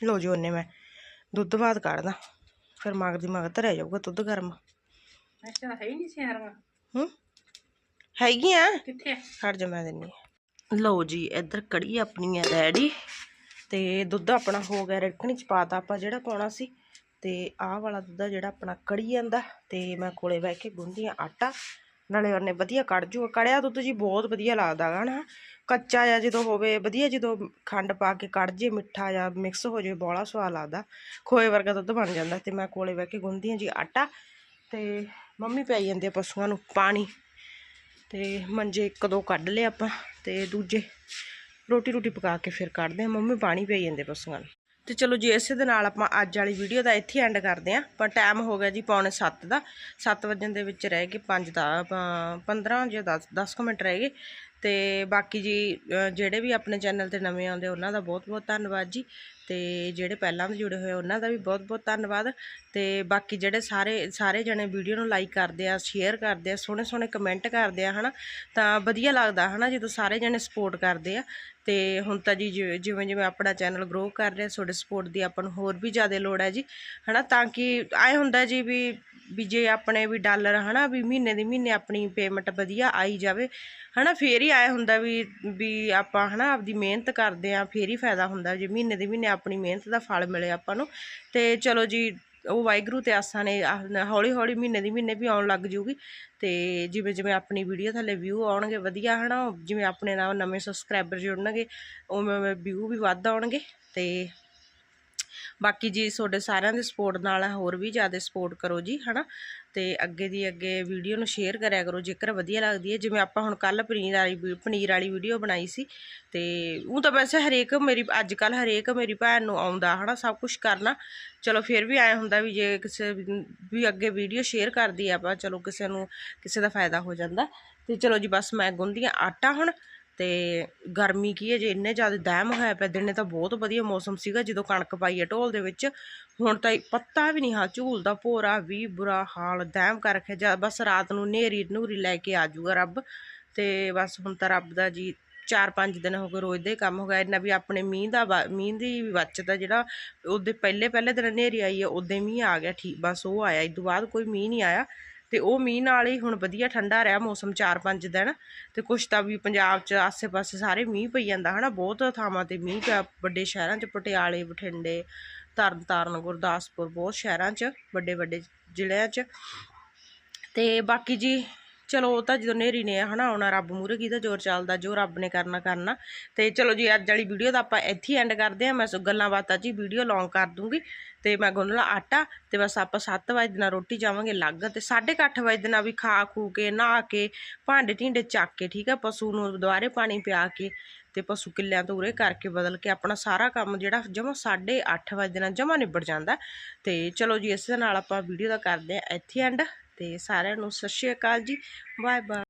ਲਓ ਜੀ, ਉਹਨੇ ਮੈਂ ਦੁੱਧ ਬਾਅਦ ਕੱਢਦਾ ਫਿਰ ਮਗਰ ਦੀ ਮਗਰ ਧਰਿਆ ਜਾਊਗਾ ਦੁੱਧ ਗਰਮ। ਅੱਛਾ ਹੈ ਹੀ ਨਹੀਂ ਸਿਆਰਾਂ ਹੂੰ? ਹੈਗੀਆਂ? ਕਿੱਥੇ? ਹਟ ਜਾ ਮੈਂ ਦਿੰਨੀ। ਲਓ ਜੀ ਇੱਧਰ ਕੜੀ ਆਪਣੀ ਹੈ ਰੈਡੀ ਤੇ ਦੁੱਧ ਆਪਣਾ ਹੋ ਗਿਆ ਰਿੜਕਣੀ ਚ ਪਾਤਾ ਆਪਾਂ ਜਿਹੜਾ ਪਾਉਣਾ ਸੀ। ਤੇ ਆਹ ਵਾਲਾ ਦੁੱਧ ਜਿਹੜਾ ਆਪਣਾ ਕੜੀ ਜਾਂਦਾ ਤੇ ਮੈਂ ਕੋਲੇ ਬਹਿ ਕੇ ਗੁੰਦੀ ਆ ਆਟਾ। ਨਾਲੇ ਉਹਨੇ ਵਧੀਆ ਕੱਢ ਜੂ ਕੜਿਆ ਦੁੱਧ ਜੀ ਬਹੁਤ ਵਧੀਆ ਲੱਗਦਾ ਗਾ ਨਾ। ਕੱਚਾ ਜਾਂ ਜਦੋਂ ਹੋਵੇ, ਵਧੀਆ ਜਦੋਂ ਖੰਡ ਪਾ ਕੇ ਕੱਢ ਜੇ, ਮਿੱਠਾ ਜਾਂ ਮਿਕਸ ਹੋ ਜੇ ਬੋਲਾ ਸਵਾਦ ਲੱਗਦਾ। ਖੋਏ ਵਰਗਾ ਦੁੱਧ ਬਣ ਜਾਂਦਾ ਤੇ ਮੈਂ ਕੋਲੇ ਬਹਿ ਕੇ ਗੁੰਦੀ ਹਾਂ ਜੀ ਆਟਾ ਤੇ ਮੰਮੀ ਪਿਆਈ ਜਾਂਦੇ ਆ ਪਸ਼ੂਆਂ ਨੂੰ ਪਾਣੀ ਤੇ ਮੰਜੇ ਇੱਕ ਦੋ ਕੱਢ ਲਏ ਆਪਾਂ ਤੇ ਦੂਜੇ ਰੋਟੀ ਰੋਟੀ ਪਕਾ ਕੇ ਫਿਰ ਕੱਢਦੇ ਆ ਮੰਮੀ ਪਾਣੀ ਪਈ ਜਾਂਦੇ ਪਸ਼ੂਆਂ ਨੂੰ। ਤੇ ਚਲੋ ਜੀ ਇਸੇ ਦੇ ਨਾਲ ਆਪਾਂ ਅੱਜ ਵਾਲੀ ਵੀਡੀਓ ਦਾ ਇੱਥੇ ਐਂਡ ਕਰਦੇ ਆਂ ਪਰ ਟਾਈਮ ਹੋ ਗਿਆ ਜੀ ਪੌਣੇ 7 ਦਾ। 7 ਵਜਣ ਦੇ ਵਿੱਚ ਰਹਿ ਗਏ 5 ਦਾ 15 ਜਾਂ 10 10 ਕੁ ਮਿੰਟ ਰਹਿ ਗਏ। ਤੇ ਬਾਕੀ ਜੀ ਜਿਹੜੇ ਵੀ ਆਪਣੇ ਚੈਨਲ ਤੇ ਨਵੇਂ ਆਉਂਦੇ, ਉਹਨਾਂ ਦਾ ਬਹੁਤ ਬਹੁਤ ਧੰਨਵਾਦ ਜੀ। ਤੇ ਜਿਹੜੇ ਪਹਿਲਾਂ ਤੋਂ ਜੁੜੇ ਹੋਏ ਉਹਨਾਂ ਦਾ ਵੀ ਬਹੁਤ ਬਹੁਤ ਧੰਨਵਾਦ। ਤੇ ਬਾਕੀ ਜਿਹੜੇ ਸਾਰੇ ਸਾਰੇ ਜਣੇ ਵੀਡੀਓ ਨੂੰ ਲਾਈਕ ਕਰਦੇ ਆ ਸ਼ੇਅਰ ਕਰਦੇ ਆ, ਸੋਹਣੇ ਸੋਹਣੇ ਕਮੈਂਟ ਕਰਦੇ ਆ, ਹਨਾ, ਤਾਂ ਵਧੀਆ ਲੱਗਦਾ, ਹਨਾ, ਜਦੋਂ ਸਾਰੇ ਜਣੇ ਸਪੋਰਟ ਕਰਦੇ ਆ। ਤੇ ਹੁਣ ਤਾਂ ਜੀ ਜਿਵੇਂ ਜਿਵੇਂ ਜਿਵੇਂ ਆਪਣਾ ਚੈਨਲ ਗਰੋ ਕਰ ਰਿਹਾ, ਤੁਹਾਡੇ ਸਪੋਰਟ ਦੀ ਆਪਾਂ ਨੂੰ ਹੋਰ ਵੀ ਜ਼ਿਆਦਾ ਲੋੜ ਹੈ ਜੀ, ਹਨਾ, ਤਾਂ ਕਿ ਐ ਹੁੰਦਾ ਜੀ ਵੀ ਵੀ ਜੇ ਆਪਣੇ ਵੀ ਡਾਲਰ, ਹਨਾ, ਵੀ ਮਹੀਨੇ ਦੀ ਮਹੀਨੇ ਆਪਣੀ ਪੇਮੈਂਟ ਵਧੀਆ ਆਈ ਜਾਵੇ, ਹਨਾ, ਫੇਰ ਹੀ ਆਇਆ ਹੁੰਦਾ ਵੀ ਵੀ ਆਪਾਂ, ਹਨਾ, ਆਪਦੀ ਮਿਹਨਤ ਕਰਦੇ ਆ, ਫੇਰ ਹੀ ਫਾਇਦਾ ਹੁੰਦਾ, ਜੇ ਮਹੀਨੇ ਦੀ ਮਹੀਨੇ ਆਪਣੀ ਮਿਹਨਤ ਦਾ ਫਲ ਮਿਲੇ ਆਪਾਂ ਨੂੰ। ਤੇ ਚਲੋ ਜੀ, ਉਹ ਵਾਹਿਗੁਰੂ ਤੇ ਆਸਾਂ ਨੇ ਹੌਲੀ ਹੌਲੀ ਮਹੀਨੇ ਦੀ ਮਹੀਨੇ ਵੀ ਆਉਣ ਲੱਗ ਜੂਗੀ। ਤੇ ਜਿਵੇਂ ਜਿਵੇਂ ਆਪਣੀ ਵੀਡੀਓ ਥੱਲੇ ਵਿਊ ਆਉਣਗੇ, ਵਧੀਆ ਹਨਾ, ਜਿਵੇਂ ਆਪਣੇ ਨਾਲ ਨਵੇਂ ਸਬਸਕ੍ਰਾਈਬਰ ਜੁੜਨਗੇ, ਉਵੇਂ ਉਵੇਂ ਵਿਊ ਵੀ ਵੱਧ ਆਉਣਗੇ। ਤੇ ਬਾਕੀ ਜੀ, ਤੁਹਾਡੇ ਸਾਰਿਆਂ ਦੇ ਸਪੋਰਟ ਨਾਲ ਹੋਰ ਵੀ ਜ਼ਿਆਦਾ ਸਪੋਰਟ ਕਰੋ ਜੀ, ਹਨਾ। ਤੇ ਅੱਗੇ ਦੀ ਅੱਗੇ ਵੀਡੀਓ ਨੂੰ ਸ਼ੇਅਰ ਕਰਿਆ ਕਰੋ, ਜੇਕਰ ਵਧੀਆ ਲੱਗਦੀ ਹੈ। ਜਿਵੇਂ ਆਪਾਂ ਹੁਣ ਕੱਲ ਪਨੀਰ ਵਾਲੀ ਪਨੀਰ ਵਾਲੀ ਵੀਡੀਓ ਬਣਾਈ ਸੀ ਤੇ ਉਹ ਤਾਂ ਵੈਸੇ ਹਰੇਕ ਮੇਰੀ ਅੱਜ ਕੱਲ ਹਰੇਕ ਮੇਰੀ ਭੈਣ ਨੂੰ ਆਉਂਦਾ ਹਨਾ, ਸਭ ਕੁਝ ਕਰਨਾ। ਚਲੋ ਫਿਰ ਵੀ ਐ ਹੁੰਦਾ ਵੀ ਜੇ ਕਿਸੇ ਵੀ ਅੱਗੇ ਵੀਡੀਓ ਸ਼ੇਅਰ ਕਰਦੀ ਆ ਆਪਾਂ, ਚਲੋ ਕਿਸੇ ਨੂੰ, ਕਿਸੇ ਦਾ ਫਾਇਦਾ ਹੋ ਜਾਂਦਾ। ਤੇ ਚਲੋ ਜੀ ਬਸ ਮੈਂ ਗੁੰਦੀਆਂ ਆਟਾ ਹੁਣ। ਤੇ ਗਰਮੀ ਕੀ ਹੈ ਜੇ ਇੰਨੇ ਜ਼ਿਆਦਾ ਦਹਿਮ ਹੋਇਆ ਪਿਆ, ਦਿਨੇ ਤਾਂ ਬਹੁਤ ਵਧੀਆ ਮੌਸਮ ਸੀਗਾ, ਜਦੋਂ ਕਣਕ ਪਾਈ ਹੈ ਢੋਲ ਦੇ ਵਿੱਚ। ਹੁਣ ਤਾਂ ਪੱਤਾ ਵੀ ਨਹੀਂ, ਹਾਂ, ਝੂਲ ਦਾ ਭੋਰਾ ਵੀ ਬੁਰਾ ਹਾਲ, ਦਹਿਮ ਕਰ ਰੱਖਿਆ ਜਾਂ, ਬਸ ਰਾਤ ਨੂੰ ਨੇਰੀ ਨੂਰੀ ਲੈ ਕੇ ਆ ਜਾਊਗਾ ਰੱਬ। ਤੇ ਬਸ ਹੁਣ ਤਾਂ ਰੱਬ ਦਾ ਜੀ, ਚਾਰ ਪੰਜ ਦਿਨ ਹੋ ਗਏ ਰੋਜ਼ ਦੇ ਕੰਮ ਹੋ ਗਿਆ, ਇੰਨਾ ਵੀ ਆਪਣੇ ਮੀਂਹ ਦਾ ਮੀਂਹ ਦੀ ਬਚਤ ਆ ਜਿਹੜਾ, ਉਹਦੇ ਪਹਿਲੇ ਪਹਿਲੇ ਦਿਨ ਹਨੇਰੀ ਆਈ ਹੈ, ਉਹਦੇ ਮੀਂਹ ਆ ਗਿਆ, ਠੀਕ, ਬਸ ਉਹ ਆਇਆ, ਇਸ ਤੋਂ ਬਾਅਦ ਕੋਈ ਮੀਂਹ ਨਹੀਂ ਆਇਆ। ਤੇ ਉਹ ਮੀਂਹ ਨਾਲ ਹੀ ਹੁਣ ਵਧੀਆ ਠੰਡਾ ਰਿਹਾ ਮੌਸਮ 4-5 ਦਿਨ ਤੇ ਕੁਛ ਤਾਂ ਵੀ ਪੰਜਾਬ 'ਚ ਆਸੇ-ਪਾਸੇ ਸਾਰੇ ਮੀਂਹ ਪਈ ਜਾਂਦਾ, ਹਨਾ, ਬਹੁਤ ਥਾਵਾਂ ਤੇ ਮੀਂਹ ਪਿਆ, ਵੱਡੇ ਸ਼ਹਿਰਾਂ 'ਚ ਪਟਿਆਲੇ, ਬਠਿੰਡੇ, ਤਰਨਤਾਰਨ, ਗੁਰਦਾਸਪੁਰ, ਬਹੁਤ ਸ਼ਹਿਰਾਂ 'ਚ ਵੱਡੇ ਵੱਡੇ ਜ਼ਿਲ੍ਹਿਆਂ 'ਚ ਤੇ ਬਾਕੀ ਜੀ ਚਲੋ ਉਹ ਤਾਂ ਜਦੋਂ ਨੇਰੀ ਨੇ ਹਨਾ ਆਉਣਾ, ਰੱਬ ਮੂਰੇ ਕਿਹਦਾ ਜ਼ੋਰ ਚੱਲਦਾ, ਜੋ ਰੱਬ ਨੇ ਕਰਨਾ ਕਰਨਾ। ਤੇ ਚਲੋ ਜੀ, ਅੱਜ ਵਾਲੀ ਵੀਡੀਓ ਦਾ ਆਪਾਂ ਇੱਥੇ ਐਂਡ ਕਰਦੇ ਹਾਂ। ਮੈਂ ਸੋ ਗੱਲਾਂ ਬਾਤਾਂ ਜੀ ਵੀਡੀਓ ਲੌਂਗ ਕਰ ਦੂੰਗੀ। ਤੇ ਮੈਂ ਗੁੰਨ ਲਾ ਆਟਾ ਤੇ ਬਸ ਆਪਾਂ 7 ਵਜੇ ਨਾਲ ਰੋਟੀ ਜਾਵਾਂਗੇ ਲੱਗ। ਤੇ 8:30 ਵਜੇ ਨਾਲ ਵੀ ਖਾ, ਖੂ ਕੇ, ਨਹਾ ਕੇ, ਭਾਂਡੇ ਢੀਂਡੇ ਚੱਕ ਕੇ, ਠੀਕ ਆ? ਪਸ਼ੂ ਨੂੰ ਦੁਆਰੇ ਪਾਣੀ ਪਿਆ ਕੇ ਤੇ ਪਸ਼ੂ ਕਿੱਲਿਆਂ ਤੋਂ ਉਰੇ ਕਰਕੇ ਬਦਲ ਕੇ ਆਪਣਾ ਸਾਰਾ ਕੰਮ ਜਿਹੜਾ ਜਮਾ 8:30 ਵਜੇ ਨਾਲ ਜਮਾ ਨਿਬੜ ਜਾਂਦਾ। ਤੇ ਚਲੋ ਜੀ, ਇਸ ਦੇ ਨਾਲ ਆਪਾਂ ਵੀਡੀਓ ਦਾ ਕਰਦੇ ਆ ਇੱਥੇ ਐਂਡ ਤੇ ਸਾਰਿਆਂ ਨੂੰ ਸਤਿ ਸ਼੍ਰੀ ਅਕਾਲ ਜੀ ਬਾਏ ਬਾਏ